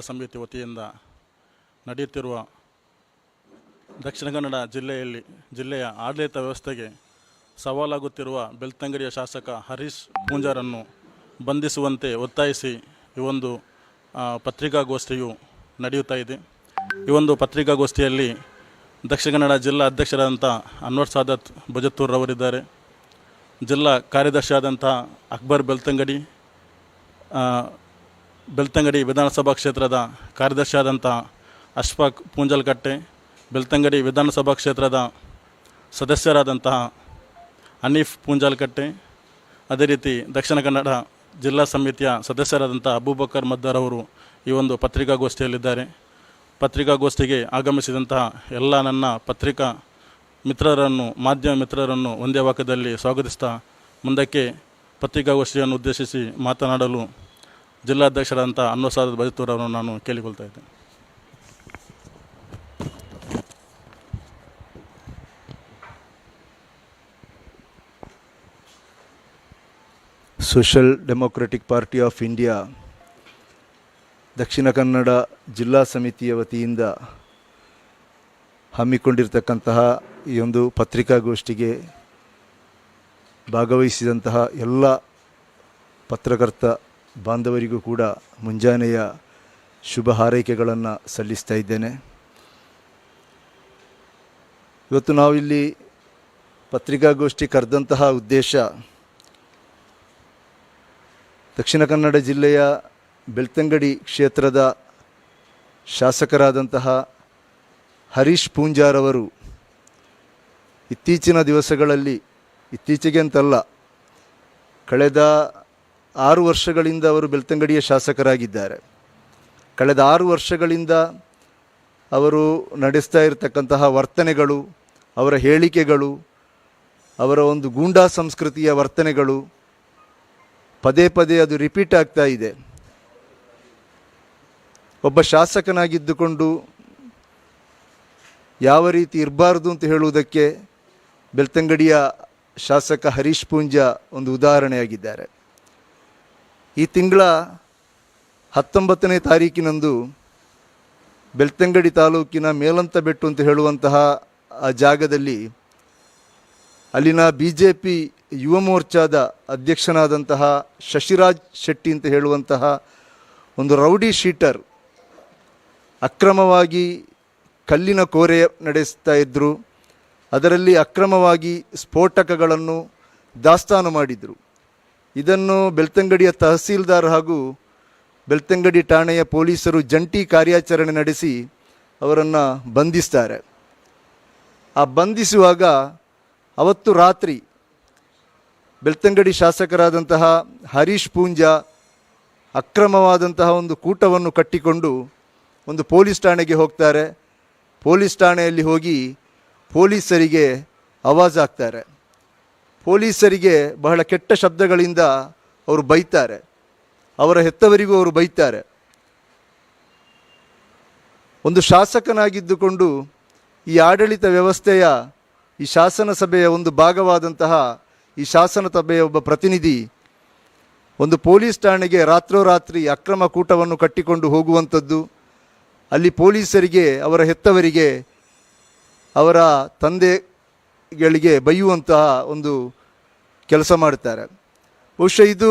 ಸಮಿತಿ ವತಿಯಿಂದ ನಡೆಯುತ್ತಿರುವ ದಕ್ಷಿಣ ಕನ್ನಡ ಜಿಲ್ಲೆಯಲ್ಲಿ ಜಿಲ್ಲೆಯ ಆಡಳಿತ ವ್ಯವಸ್ಥೆಗೆ ಸವಾಲಾಗುತ್ತಿರುವ ಬೆಳ್ತಂಗಡಿಯ ಶಾಸಕ ಹರೀಶ್ ಪೂಂಜಾರನ್ನು ಬಂಧಿಸುವಂತೆ ಒತ್ತಾಯಿಸಿ ಈ ಒಂದು ಪತ್ರಿಕಾಗೋಷ್ಠಿಯು ನಡೆಯುತ್ತಾ ಇದೆ. ಈ ಒಂದು ಪತ್ರಿಕಾಗೋಷ್ಠಿಯಲ್ಲಿ ದಕ್ಷಿಣ ಕನ್ನಡ ಜಿಲ್ಲಾ ಅಧ್ಯಕ್ಷರಾದಂಥ ಅನ್ವರ್ ಸಾದತ್ ಭಜತ್ತೂರ್ರವರಿದ್ದಾರೆ ಜಿಲ್ಲಾ ಕಾರ್ಯದರ್ಶಿಯಾದಂಥ ಅಕ್ಬರ್ ಬೆಳ್ತಂಗಡಿ ಬೆಳ್ತಂಗಡಿ ವಿಧಾನಸಭಾ ಕ್ಷೇತ್ರದ ಕಾರ್ಯದರ್ಶಿಯಾದಂಥ ಅಶ್ಫಾಕ್ ಪೂಂಜಲ್ಕಟ್ಟೆ, ಬೆಳ್ತಂಗಡಿ ವಿಧಾನಸಭಾ ಕ್ಷೇತ್ರದ ಸದಸ್ಯರಾದಂತಹ ಹನೀಫ್ ಪೂಂಜಲ್ಕಟ್ಟೆ, ಅದೇ ರೀತಿ ದಕ್ಷಿಣ ಕನ್ನಡ ಜಿಲ್ಲಾ ಸಮಿತಿಯ ಸದಸ್ಯರಾದಂಥ ಅಬೂಬಕರ್ ಮದ್ದಾರ್ ಅವರು ಈ ಒಂದು ಪತ್ರಿಕಾಗೋಷ್ಠಿಯಲ್ಲಿದ್ದಾರೆ. ಪತ್ರಿಕಾಗೋಷ್ಠಿಗೆ ಆಗಮಿಸಿದಂತಹ ಎಲ್ಲ ನನ್ನ ಪತ್ರಿಕಾ ಮಿತ್ರರನ್ನು, ಮಾಧ್ಯಮ ಮಿತ್ರರನ್ನು ಒಂದೇ ವಾಕ್ಯದಲ್ಲಿ ಸ್ವಾಗತಿಸ್ತಾ ಮುಂದಕ್ಕೆ ಪತ್ರಿಕಾಗೋಷ್ಠಿಯನ್ನು ಉದ್ದೇಶಿಸಿ ಮಾತನಾಡಲು ಜಿಲ್ಲಾಧ್ಯಕ್ಷರಾದಂಥ ಅನ್ನೋಸಾದ ಅವರನ್ನು ನಾನು ಕೇಳಿಕೊಳ್ತಾ ಇದ್ದೇನೆ social democratic party of India Dakshina Kannada ಜಿಲ್ಲಾ ಸಮಿತಿಯ ವತಿಯಿಂದ ಹಮ್ಮಿಕೊಂಡಿರ್ತಕ್ಕಂತಹ ಈ ಒಂದು ಪತ್ರಿಕಾಗೋಷ್ಠಿಗೆ ಭಾಗವಹಿಸಿದಂತಹ ಎಲ್ಲ ಪತ್ರಕರ್ತ ಬಾಂಧವರಿಗೂ ಕೂಡ ಮುಂಜಾನೆಯ ಶುಭ ಹಾರೈಕೆಗಳನ್ನು ಸಲ್ಲಿಸ್ತಾ ಇದ್ದೇನೆ. ಇವತ್ತು ನಾವಿಲ್ಲಿ ಪತ್ರಿಕಾಗೋಷ್ಠಿ ಕರೆದಂತಹ ಉದ್ದೇಶ ದಕ್ಷಿಣ ಕನ್ನಡ ಜಿಲ್ಲೆಯ ಬೆಳ್ತಂಗಡಿ ಕ್ಷೇತ್ರದ ಶಾಸಕರಾದಂತಹ ಹರೀಶ್ ಪೂಂಜಾರವರು ಇತ್ತೀಚಿನ ದಿವಸಗಳಲ್ಲಿ, ಇತ್ತೀಚೆಗೆ ಅಂತಲ್ಲ, ಕಳೆದ ಆರು ವರ್ಷಗಳಿಂದ ಅವರು ಬೆಳ್ತಂಗಡಿಯ ಶಾಸಕರಾಗಿದ್ದಾರೆ. ಕಳೆದ ಆರು ವರ್ಷಗಳಿಂದ ಅವರು ನಡೆಸ್ತಾ ಇರತಕ್ಕಂತಹ ವರ್ತನೆಗಳು, ಅವರ ಹೇಳಿಕೆಗಳು, ಅವರ ಒಂದು ಗೂಂಡಾ ಸಂಸ್ಕೃತಿಯ ವರ್ತನೆಗಳು ಪದೇ ಪದೇ ಅದು ರಿಪೀಟ್ ಆಗ್ತಾ ಇದೆ. ಒಬ್ಬ ಶಾಸಕನಾಗಿದ್ದುಕೊಂಡು ಯಾವ ರೀತಿ ಇರಬಾರ್ದು ಅಂತ ಹೇಳುವುದಕ್ಕೆ ಬೆಳ್ತಂಗಡಿಯ ಶಾಸಕ ಹರೀಶ್ ಪೂಂಜಾ ಒಂದು ಉದಾಹರಣೆಯಾಗಿದ್ದಾರೆ. ಈ ತಿಂಗಳ ಹತ್ತೊಂಬತ್ತನೇ ತಾರೀಕಿನಂದು ಬೆಳ್ತಂಗಡಿ ತಾಲೂಕಿನ ಮೇಲಂತ ಬೆಟ್ಟು ಅಂತ ಹೇಳುವಂತಹ ಆ ಜಾಗದಲ್ಲಿ ಅಲ್ಲಿನ ಬಿ ಜೆ ಪಿ ಯುವ ಮೋರ್ಚಾದ ಅಧ್ಯಕ್ಷನಾದಂತಹ ಶಶಿರಾಜ್ ಶೆಟ್ಟಿ ಅಂತ ಹೇಳುವಂತಹ ಒಂದು ರೌಡಿ ಶೀಟರ್ ಅಕ್ರಮವಾಗಿ ಕಲ್ಲಿನ ಕೋರೆ ನಡೆಸ್ತಾ ಇದ್ದರು ಅದರಲ್ಲಿ ಅಕ್ರಮವಾಗಿ ಸ್ಫೋಟಕಗಳನ್ನು ದಾಸ್ತಾನು ಮಾಡಿದರು. ಇದನ್ನು ಬೆಳ್ತಂಗಡಿಯ ತಹಸೀಲ್ದಾರ್ ಹಾಗೂ ಬೆಳ್ತಂಗಡಿ ಠಾಣೆಯ ಪೊಲೀಸರು ಜಂಟಿ ಕಾರ್ಯಾಚರಣೆ ನಡೆಸಿ ಅವರನ್ನು ಬಂಧಿಸ್ತಾರೆ. ಆ ಬಂಧಿಸುವಾಗ ಅವತ್ತು ರಾತ್ರಿ ಬೆಳ್ತಂಗಡಿ ಶಾಸಕರಾದಂತಹ ಹರೀಶ್ ಪೂಂಜಾ ಅಕ್ರಮವಾದಂತಹ ಒಂದು ಕೂಟವನ್ನು ಕಟ್ಟಿಕೊಂಡು ಒಂದು ಪೊಲೀಸ್ ಠಾಣೆಗೆ ಹೋಗ್ತಾರೆ. ಪೊಲೀಸ್ ಠಾಣೆಯಲ್ಲಿ ಹೋಗಿ ಪೊಲೀಸರಿಗೆ ಆವಾಜ್ ಆಗ್ತಾರೆ ಪೊಲೀಸರಿಗೆ ಬಹಳ ಕೆಟ್ಟ ಶಬ್ದಗಳಿಂದ ಅವರು ಬೈತಾರೆ. ಅವರ ಹೆತ್ತವರಿಗೂ ಅವರು ಬೈತಾರೆ. ಒಂದು ಶಾಸಕನಾಗಿದ್ದುಕೊಂಡು ಈ ಆಡಳಿತ ವ್ಯವಸ್ಥೆಯ ಈ ಶಾಸನ ಸಭೆಯ ಒಂದು ಭಾಗವಾದಂತಹ ಈ ಶಾಸನ ಸಭೆಯ ಒಬ್ಬ ಪ್ರತಿನಿಧಿ ಒಂದು ಪೊಲೀಸ್ ಠಾಣೆಗೆ ರಾತ್ರೋರಾತ್ರಿ ಅಕ್ರಮ ಕೂಟವನ್ನು ಕಟ್ಟಿಕೊಂಡು ಹೋಗುವಂಥದ್ದು, ಅಲ್ಲಿ ಪೊಲೀಸರಿಗೆ, ಅವರ ಹೆತ್ತವರಿಗೆ, ಅವರ ತಂದೆಗಳಿಗೆ ಬೈಯುವಂತಹ ಒಂದು ಕೆಲಸ ಮಾಡ್ತಾರೆ ಬಹುಶಃ ಇದು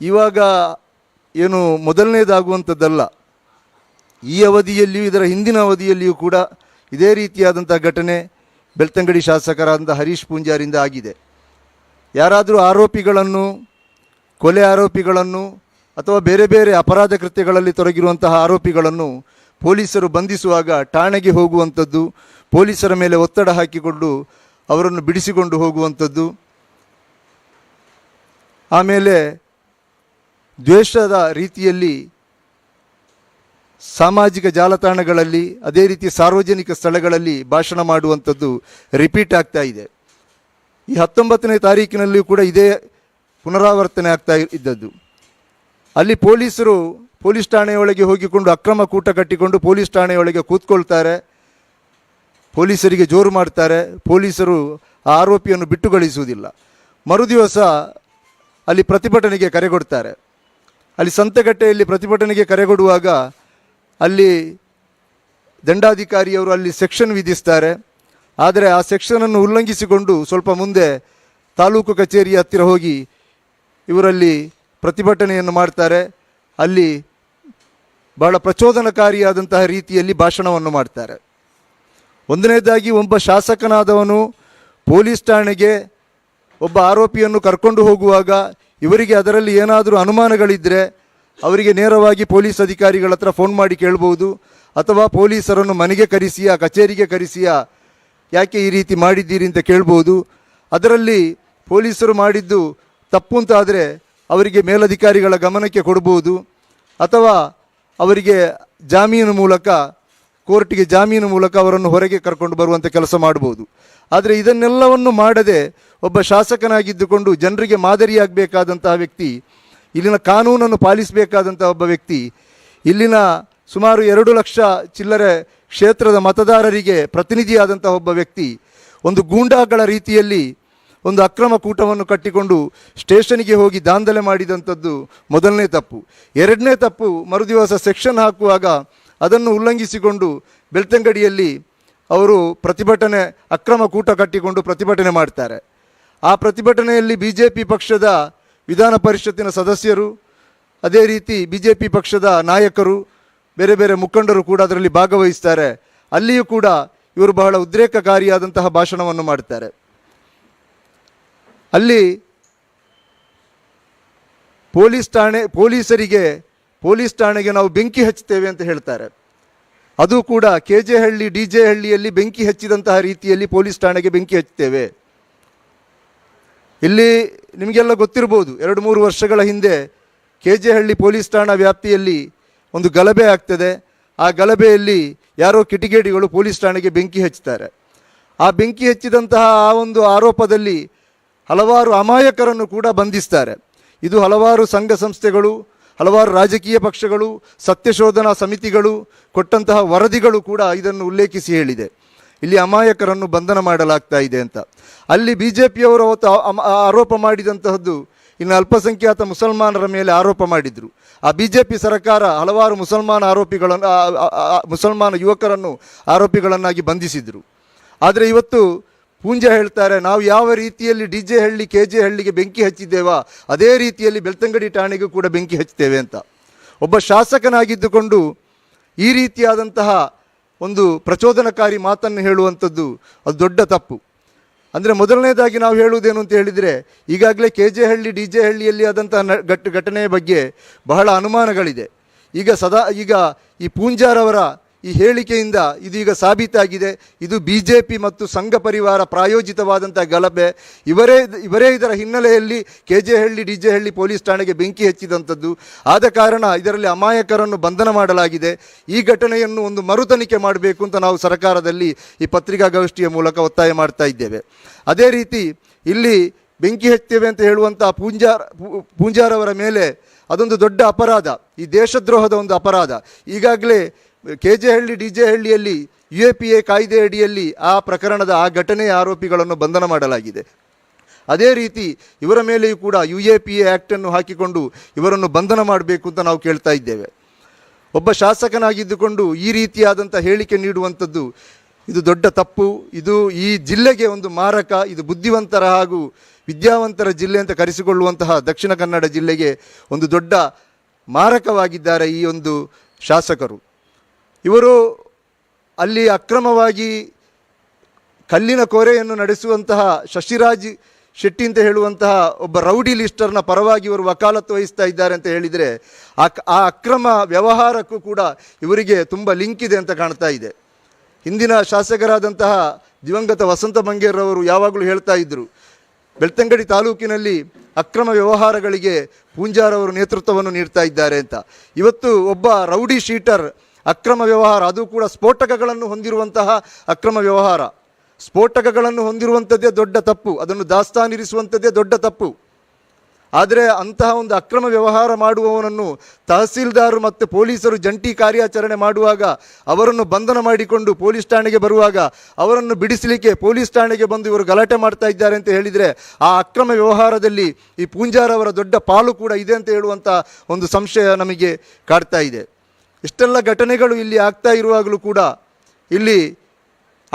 ಇವಾಗ ಏನು ಮೊದಲನೇದಾಗುವಂಥದ್ದಲ್ಲ. ಈ ಅವಧಿಯಲ್ಲಿಯೂ ಇದರ ಹಿಂದಿನ ಅವಧಿಯಲ್ಲಿಯೂ ಕೂಡ ಇದೇ ರೀತಿಯಾದಂಥ ಘಟನೆ ಬೆಳ್ತಂಗಡಿ ಶಾಸಕರಾದಂಥ ಹರೀಶ್ ಪೂಂಜಾರಿಂದ ಆಗಿದೆ. ಯಾರಾದರೂ ಆರೋಪಿಗಳನ್ನು, ಕೊಲೆ ಆರೋಪಿಗಳನ್ನು ಅಥವಾ ಬೇರೆ ಬೇರೆ ಅಪರಾಧ ಕೃತ್ಯಗಳಲ್ಲಿ ತೊಡಗಿರುವಂತಹ ಆರೋಪಿಗಳನ್ನು ಪೊಲೀಸರು ಬಂಧಿಸುವಾಗ ಠಾಣೆಗೆ ಹೋಗುವಂಥದ್ದು, ಪೊಲೀಸರ ಮೇಲೆ ಒತ್ತಡ ಹಾಕಿಕೊಂಡು ಅವರನ್ನು ಬಿಡಿಸಿಕೊಂಡು ಹೋಗುವಂಥದ್ದು. ಆಮೇಲೆ ದ್ವೇಷದ ರೀತಿಯಲ್ಲಿ ಸಾಮಾಜಿಕ ಜಾಲತಾಣಗಳಲ್ಲಿ, ಅದೇ ರೀತಿ ಸಾರ್ವಜನಿಕ ಸ್ಥಳಗಳಲ್ಲಿ ಭಾಷಣ ಮಾಡುವಂಥದ್ದು ರಿಪೀಟ್ ಆಗ್ತಾ ಇದೆ. ಈ ಹತ್ತೊಂಬತ್ತನೇ ತಾರೀಕಿನಲ್ಲಿಯೂ ಕೂಡ ಇದೇ ಪುನರಾವರ್ತನೆ ಆಗ್ತಾ ಇದ್ದದ್ದು. ಅಲ್ಲಿ ಪೊಲೀಸರು ಪೊಲೀಸ್ ಠಾಣೆಯೊಳಗೆ ಹೋಗಿಕೊಂಡು ಅಕ್ರಮ ಕೂಟ ಕಟ್ಟಿಕೊಂಡು ಪೊಲೀಸ್ ಠಾಣೆಯೊಳಗೆ ಕೂತ್ಕೊಳ್ತಾರೆ. ಪೊಲೀಸರಿಗೆ ಜೋರು ಮಾಡ್ತಾರೆ. ಪೊಲೀಸರು ಆ ಆರೋಪಿಯನ್ನು ಬಿಟ್ಟುಗಳಿಸುವುದಿಲ್ಲ ಮರುದಿವಸ ಅಲ್ಲಿ ಪ್ರತಿಭಟನೆಗೆ ಕರೆ ಕೊಡ್ತಾರೆ. ಅಲ್ಲಿ ಸಂತೆಗಟ್ಟೆಯಲ್ಲಿ ಪ್ರತಿಭಟನೆಗೆ ಕರೆಗೊಡುವಾಗ ಅಲ್ಲಿ ದಂಡಾಧಿಕಾರಿಯವರು ಅಲ್ಲಿ ಸೆಕ್ಷನ್ ವಿಧಿಸ್ತಾರೆ. ಆದರೆ ಆ ಸೆಕ್ಷನನ್ನು ಉಲ್ಲಂಘಿಸಿಕೊಂಡು ಸ್ವಲ್ಪ ಮುಂದೆ ತಾಲೂಕು ಕಚೇರಿಯ ಹತ್ತಿರ ಹೋಗಿ ಇವರಲ್ಲಿ ಪ್ರತಿಭಟನೆಯನ್ನು ಮಾಡ್ತಾರೆ. ಅಲ್ಲಿ ಬಹಳ ಪ್ರಚೋದನಕಾರಿಯಾದಂತಹ ರೀತಿಯಲ್ಲಿ ಭಾಷಣವನ್ನು ಮಾಡ್ತಾರೆ. ಒಂದನೇದಾಗಿ ಒಬ್ಬ ಶಾಸಕನಾದವನು ಪೊಲೀಸ್ ಠಾಣೆಗೆ ಒಬ್ಬ ಆರೋಪಿಯನ್ನು ಕರ್ಕೊಂಡು ಹೋಗುವಾಗ ಇವರಿಗೆ ಅದರಲ್ಲಿ ಏನಾದರೂ ಅನುಮಾನಗಳಿದ್ದರೆ ಅವರಿಗೆ ನೇರವಾಗಿ ಪೊಲೀಸ್ ಅಧಿಕಾರಿಗಳ ಹತ್ರ ಫೋನ್ ಮಾಡಿ ಕೇಳ್ಬೋದು, ಅಥವಾ ಪೊಲೀಸರನ್ನು ಮನೆಗೆ ಕರೆಸಿಯ, ಕಚೇರಿಗೆ ಕರೆಸಿಯ, ಯಾಕೆ ಈ ರೀತಿ ಮಾಡಿದ್ದೀರಿ ಅಂತ ಕೇಳ್ಬೋದು. ಅದರಲ್ಲಿ ಪೊಲೀಸರು ಮಾಡಿದ್ದು ತಪ್ಪು ಅಂತಾದರೆ ಅವರಿಗೆ ಮೇಲಧಿಕಾರಿಗಳ ಗಮನಕ್ಕೆ ಕೊಡ್ಬೋದು, ಅಥವಾ ಅವರಿಗೆ ಜಾಮೀನು ಮೂಲಕ, ಕೋರ್ಟಿಗೆ ಜಾಮೀನು ಮೂಲಕ ಅವರನ್ನು ಹೊರಗೆ ಕರ್ಕೊಂಡು ಬರುವಂಥ ಕೆಲಸ ಮಾಡ್ಬೋದು ಆದರೆ ಇದನ್ನೆಲ್ಲವನ್ನು ಮಾಡದೆ ಒಬ್ಬ ಶಾಸಕನಾಗಿದ್ದುಕೊಂಡು ಜನರಿಗೆ ಮಾದರಿಯಾಗಬೇಕಾದಂತಹ ವ್ಯಕ್ತಿ, ಇಲ್ಲಿನ ಕಾನೂನನ್ನು ಪಾಲಿಸಬೇಕಾದಂಥ ಒಬ್ಬ ವ್ಯಕ್ತಿ, ಇಲ್ಲಿನ ಸುಮಾರು ಎರಡು ಲಕ್ಷ ಚಿಲ್ಲರೆ ಕ್ಷೇತ್ರದ ಮತದಾರರಿಗೆ ಪ್ರತಿನಿಧಿಯಾದಂಥ ಒಬ್ಬ ವ್ಯಕ್ತಿ, ಒಂದು ಗೂಂಡಾಗಳ ರೀತಿಯಲ್ಲಿ ಒಂದು ಅಕ್ರಮ ಕೂಟವನ್ನು ಕಟ್ಟಿಕೊಂಡು ಸ್ಟೇಷನ್ಗೆ ಹೋಗಿ ದಾಂಧಲೆ ಮಾಡಿದಂಥದ್ದು ಮೊದಲನೇ ತಪ್ಪು. ಎರಡನೇ ತಪ್ಪು ಮರುದಿವಸ ಸೆಕ್ಷನ್ ಹಾಕುವಾಗ ಅದನ್ನು ಉಲ್ಲಂಘಿಸಿಕೊಂಡು ಬೆಳ್ತಂಗಡಿಯಲ್ಲಿ ಅವರು ಪ್ರತಿಭಟನೆ, ಅಕ್ರಮ ಕೂಟ ಕಟ್ಟಿಕೊಂಡು ಪ್ರತಿಭಟನೆ ಮಾಡ್ತಾರೆ. ಆ ಪ್ರತಿಭಟನೆಯಲ್ಲಿ ಬಿ ಜೆ ಪಿ ಪಕ್ಷದ ವಿಧಾನ ಪರಿಷತ್ತಿನ ಸದಸ್ಯರು, ಅದೇ ರೀತಿ ಬಿ ಜೆ ಪಿ ಪಕ್ಷದ ನಾಯಕರು, ಬೇರೆ ಬೇರೆ ಮುಖಂಡರು ಕೂಡ ಅದರಲ್ಲಿ ಭಾಗವಹಿಸ್ತಾರೆ. ಅಲ್ಲಿಯೂ ಕೂಡ ಇವರು ಬಹಳ ಉದ್ರೇಕಕಾರಿಯಾದಂತಹ ಭಾಷಣವನ್ನು ಮಾಡ್ತಾರೆ. ಅಲ್ಲಿ ಪೊಲೀಸ್ ಠಾಣೆ, ಪೊಲೀಸರಿಗೆ, ಪೊಲೀಸ್ ಠಾಣೆಗೆ ನಾವು ಬೆಂಕಿ ಹಚ್ಚುತ್ತೇವೆ ಅಂತ ಹೇಳ್ತಾರೆ. ಅದು ಕೂಡ K J Halli D J ಹಳ್ಳಿಯಲ್ಲಿ ಬೆಂಕಿ ಹಚ್ಚಿದಂತಹ ರೀತಿಯಲ್ಲಿ ಪೊಲೀಸ್ ಠಾಣೆಗೆ ಬೆಂಕಿ ಹಚ್ಚುತ್ತೇವೆ. ಇಲ್ಲಿ ನಿಮಗೆಲ್ಲ ಗೊತ್ತಿರ್ಬೋದು, ಎರಡು ಮೂರು ವರ್ಷಗಳ ಹಿಂದೆ ಕೆ ಜೆ ಹಳ್ಳಿ ಪೊಲೀಸ್ ಠಾಣಾ ವ್ಯಾಪ್ತಿಯಲ್ಲಿ ಒಂದು ಗಲಭೆ ಆಗ್ತದೆ. ಆ ಗಲಭೆಯಲ್ಲಿ ಯಾರೋ ಕಿಟಿಗೇಡಿಗಳು ಪೊಲೀಸ್ ಠಾಣೆಗೆ ಬೆಂಕಿ ಹಚ್ಚುತ್ತಾರೆ. ಆ ಬೆಂಕಿ ಹಚ್ಚಿದಂತಹ ಆ ಒಂದು ಆರೋಪದಲ್ಲಿ ಹಲವಾರು ಅಮಾಯಕರನ್ನು ಕೂಡ ಬಂಧಿಸ್ತಾರೆ. ಇದು ಹಲವಾರು ಸಂಘ ಸಂಸ್ಥೆಗಳು, ಹಲವಾರು ರಾಜಕೀಯ ಪಕ್ಷಗಳು, ಸತ್ಯಶೋಧನಾ ಸಮಿತಿಗಳು, ಕೊಟ್ಟಂತಹ ವರದಿಗಳು ಕೂಡ ಇದನ್ನು ಉಲ್ಲೇಖಿಸಿ ಹೇಳಿದೆ. ಇಲ್ಲಿ ಅಮಾಯಕರನ್ನು ಬಂಧನ ಮಾಡಲಾಗ್ತಾ ಇದೆ ಅಂತ. ಅಲ್ಲಿ ಬಿ ಜೆ ಪಿಯವರು ಅವತ್ತು ಆರೋಪ ಮಾಡಿದಂತಹದ್ದು ಇನ್ನು ಅಲ್ಪಸಂಖ್ಯಾತ ಮುಸಲ್ಮಾನರ ಮೇಲೆ ಆರೋಪ ಮಾಡಿದರು. ಆ ಬಿ ಜೆ ಪಿ ಸರ್ಕಾರ ಹಲವಾರು ಮುಸಲ್ಮಾನ ಆರೋಪಿಗಳನ್ನು ಮುಸಲ್ಮಾನ ಯುವಕರನ್ನು ಆರೋಪಿಗಳನ್ನಾಗಿ ಬಂಧಿಸಿದರು. ಆದರೆ ಇವತ್ತು ಪೂಂಜ ಹೇಳ್ತಾರೆ, ನಾವು ಯಾವ ರೀತಿಯಲ್ಲಿ D J Halli, K J ಹಳ್ಳಿಗೆ ಬೆಂಕಿ ಹಚ್ಚಿದ್ದೇವಾ, ಅದೇ ರೀತಿಯಲ್ಲಿ ಬೆಳ್ತಂಗಡಿ ಠಾಣೆಗೂ ಕೂಡ ಬೆಂಕಿ ಹಚ್ತೇವೆ ಅಂತ. ಒಬ್ಬ ಶಾಸಕನಾಗಿದ್ದುಕೊಂಡು ಈ ರೀತಿಯಾದಂತಹ ಒಂದು ಪ್ರಚೋದನಕಾರಿ ಮಾತನ್ನು ಹೇಳುವಂಥದ್ದು ಅದು ದೊಡ್ಡ ತಪ್ಪು. ಅಂದರೆ ಮೊದಲನೇದಾಗಿ ನಾವು ಹೇಳುವುದೇನು ಅಂತ ಹೇಳಿದರೆ, ಈಗಾಗಲೇ K J Halli, D J ಹಳ್ಳಿಯಲ್ಲಿ ಆದಂತಹ ಘಟ್ ಘಟನೆಯ ಬಗ್ಗೆ ಬಹಳ ಅನುಮಾನಗಳಿದೆ. ಈಗ ಸದಾ, ಈಗ ಈ ಪೂಂಜಾರವರ ಈ ಹೇಳಿಕೆಯಿಂದ ಇದೀಗ ಸಾಬೀತಾಗಿದೆ. ಇದು ಬಿ ಜೆ ಪಿ ಮತ್ತು ಸಂಘ ಪರಿವಾರ ಪ್ರಾಯೋಜಿತವಾದಂಥ ಗಲಭೆ. ಇವರೇ ಇವರೇ ಇದರ ಹಿನ್ನೆಲೆಯಲ್ಲಿ K J Halli D J Halli police ಠಾಣೆಗೆ ಬೆಂಕಿ ಹಚ್ಚಿದಂಥದ್ದು. ಆದ ಕಾರಣ ಇದರಲ್ಲಿ ಅಮಾಯಕರನ್ನು ಬಂಧನ ಮಾಡಲಾಗಿದೆ. ಈ ಘಟನೆಯನ್ನು ಒಂದು ಮರುತನಿಕೆ ಮಾಡಬೇಕು ಅಂತ ನಾವು ಸರ್ಕಾರದಲ್ಲಿ ಈ ಪತ್ರಿಕಾಗೋಷ್ಠಿಯ ಮೂಲಕ ಒತ್ತಾಯ ಮಾಡ್ತಾ ಇದ್ದೇವೆ. ಅದೇ ರೀತಿ ಇಲ್ಲಿ ಬೆಂಕಿ ಹಚ್ತೇವೆ ಅಂತ ಹೇಳುವಂಥ ಪೂಂಜಾರ್ ಪೂಂಜಾರವರ ಮೇಲೆ ಅದೊಂದು ದೊಡ್ಡ ಅಪರಾಧ. ಈ ದೇಶದ್ರೋಹದ ಒಂದು ಅಪರಾಧ. ಈಗಾಗಲೇ K J Halli D J ಹಳ್ಳಿಯಲ್ಲಿ ಯು ಎ ಪಿ ಎ ಕಾಯ್ದೆ ಅಡಿಯಲ್ಲಿ ಆ ಪ್ರಕರಣದ ಆ ಘಟನೆಯ ಆರೋಪಿಗಳನ್ನು ಬಂಧನ ಮಾಡಲಾಗಿದೆ. ಅದೇ ರೀತಿ ಇವರ ಮೇಲೆಯೂ ಕೂಡ ಯು ಎ ಪಿ ಎ ಆ್ಯಕ್ಟನ್ನು ಹಾಕಿಕೊಂಡು ಇವರನ್ನು ಬಂಧನ ಮಾಡಬೇಕು ಅಂತ ನಾವು ಕೇಳ್ತಾ ಇದ್ದೇವೆ. ಒಬ್ಬ ಶಾಸಕನಾಗಿದ್ದುಕೊಂಡು ಈ ರೀತಿಯಾದಂಥ ಹೇಳಿಕೆ ನೀಡುವಂಥದ್ದು ಇದು ದೊಡ್ಡ ತಪ್ಪು. ಇದು ಈ ಜಿಲ್ಲೆಗೆ ಒಂದು ಮಾರಕ, ಇದು ಬುದ್ಧಿವಂತರ ಹಾಗೂ ವಿದ್ಯಾವಂತರ ಜಿಲ್ಲೆ ಅಂತ ಕರೆಸಿಕೊಳ್ಳುವಂತಹ ದಕ್ಷಿಣ ಕನ್ನಡ ಜಿಲ್ಲೆಗೆ ಒಂದು ದೊಡ್ಡ ಮಾರಕವಾಗಿದ್ದಾರೆ ಈ ಒಂದು ಶಾಸಕರು. ಇವರು ಅಲ್ಲಿ ಅಕ್ರಮವಾಗಿ ಕಲ್ಲಿನ ಕೋರೆಯನ್ನು ನಡೆಸುವಂತಹ ಶಶಿರಾಜ್ ಶೆಟ್ಟಿ ಅಂತ ಹೇಳುವಂತಹ ಒಬ್ಬ ರೌಡಿ ಲಿಸ್ಟರ್ನ ಪರವಾಗಿ ಇವರು ವಕಾಲತ್ತು ವಹಿಸ್ತಾ ಇದ್ದಾರೆ ಅಂತ ಹೇಳಿದರೆ ಆ ಅಕ್ರಮ ವ್ಯವಹಾರಕ್ಕೂ ಕೂಡ ಇವರಿಗೆ ತುಂಬ ಲಿಂಕ್ ಇದೆ ಅಂತ ಕಾಣ್ತಾ ಇದೆ. ಹಿಂದಿನ ಶಾಸಕರಾದಂತಹ ದಿವಂಗತ ವಸಂತ ಬಂಗೇರ್ರವರು ಯಾವಾಗಲೂ ಹೇಳ್ತಾ ಇದ್ದರು ಬೆಳ್ತಂಗಡಿ ತಾಲೂಕಿನಲ್ಲಿ ಅಕ್ರಮ ವ್ಯವಹಾರಗಳಿಗೆ ಪೂಂಜಾರವರು ನೇತೃತ್ವವನ್ನು ನೀಡ್ತಾ ಇದ್ದಾರೆ ಅಂತ. ಇವತ್ತು ಒಬ್ಬ ರೌಡಿ ಶೀಟರ್ ಅಕ್ರಮ ವ್ಯವಹಾರ, ಅದು ಕೂಡ ಸ್ಫೋಟಕಗಳನ್ನು ಹೊಂದಿರುವಂತಹ ಅಕ್ರಮ ವ್ಯವಹಾರ. ಸ್ಫೋಟಕಗಳನ್ನು ಹೊಂದಿರುವಂಥದ್ದೇ ದೊಡ್ಡ ತಪ್ಪು, ಅದನ್ನು ದಾಸ್ತಾನಿರಿಸುವಂಥದ್ದೇ ದೊಡ್ಡ ತಪ್ಪು. ಆದರೆ ಅಂತಹ ಒಂದು ಅಕ್ರಮ ವ್ಯವಹಾರ ಮಾಡುವವನನ್ನು ತಹಸೀಲ್ದಾರ್ ಮತ್ತು ಪೊಲೀಸರು ಜಂಟಿ ಕಾರ್ಯಾಚರಣೆ ಮಾಡುವಾಗ, ಅವರನ್ನು ಬಂಧನ ಮಾಡಿಕೊಂಡು ಪೊಲೀಸ್ ಠಾಣೆಗೆ ಬರುವಾಗ, ಅವರನ್ನು ಬಿಡಿಸಲಿಕ್ಕೆ ಪೊಲೀಸ್ ಠಾಣೆಗೆ ಬಂದು ಇವರು ಗಲಾಟೆ ಮಾಡ್ತಾ ಇದ್ದಾರೆ ಅಂತ ಹೇಳಿದರೆ, ಆ ಅಕ್ರಮ ವ್ಯವಹಾರದಲ್ಲಿ ಈ ಪೂಂಜಾರವರ ದೊಡ್ಡ ಪಾಲು ಕೂಡ ಇದೆ ಅಂತ ಹೇಳುವಂಥ ಒಂದು ಸಂಶಯ ನಮಗೆ ಕಾಡ್ತಾ ಇದೆ. ಇಷ್ಟೆಲ್ಲ ಘಟನೆಗಳು ಇಲ್ಲಿ ಆಗ್ತಾ ಇರುವಾಗಲೂ ಕೂಡ ಇಲ್ಲಿ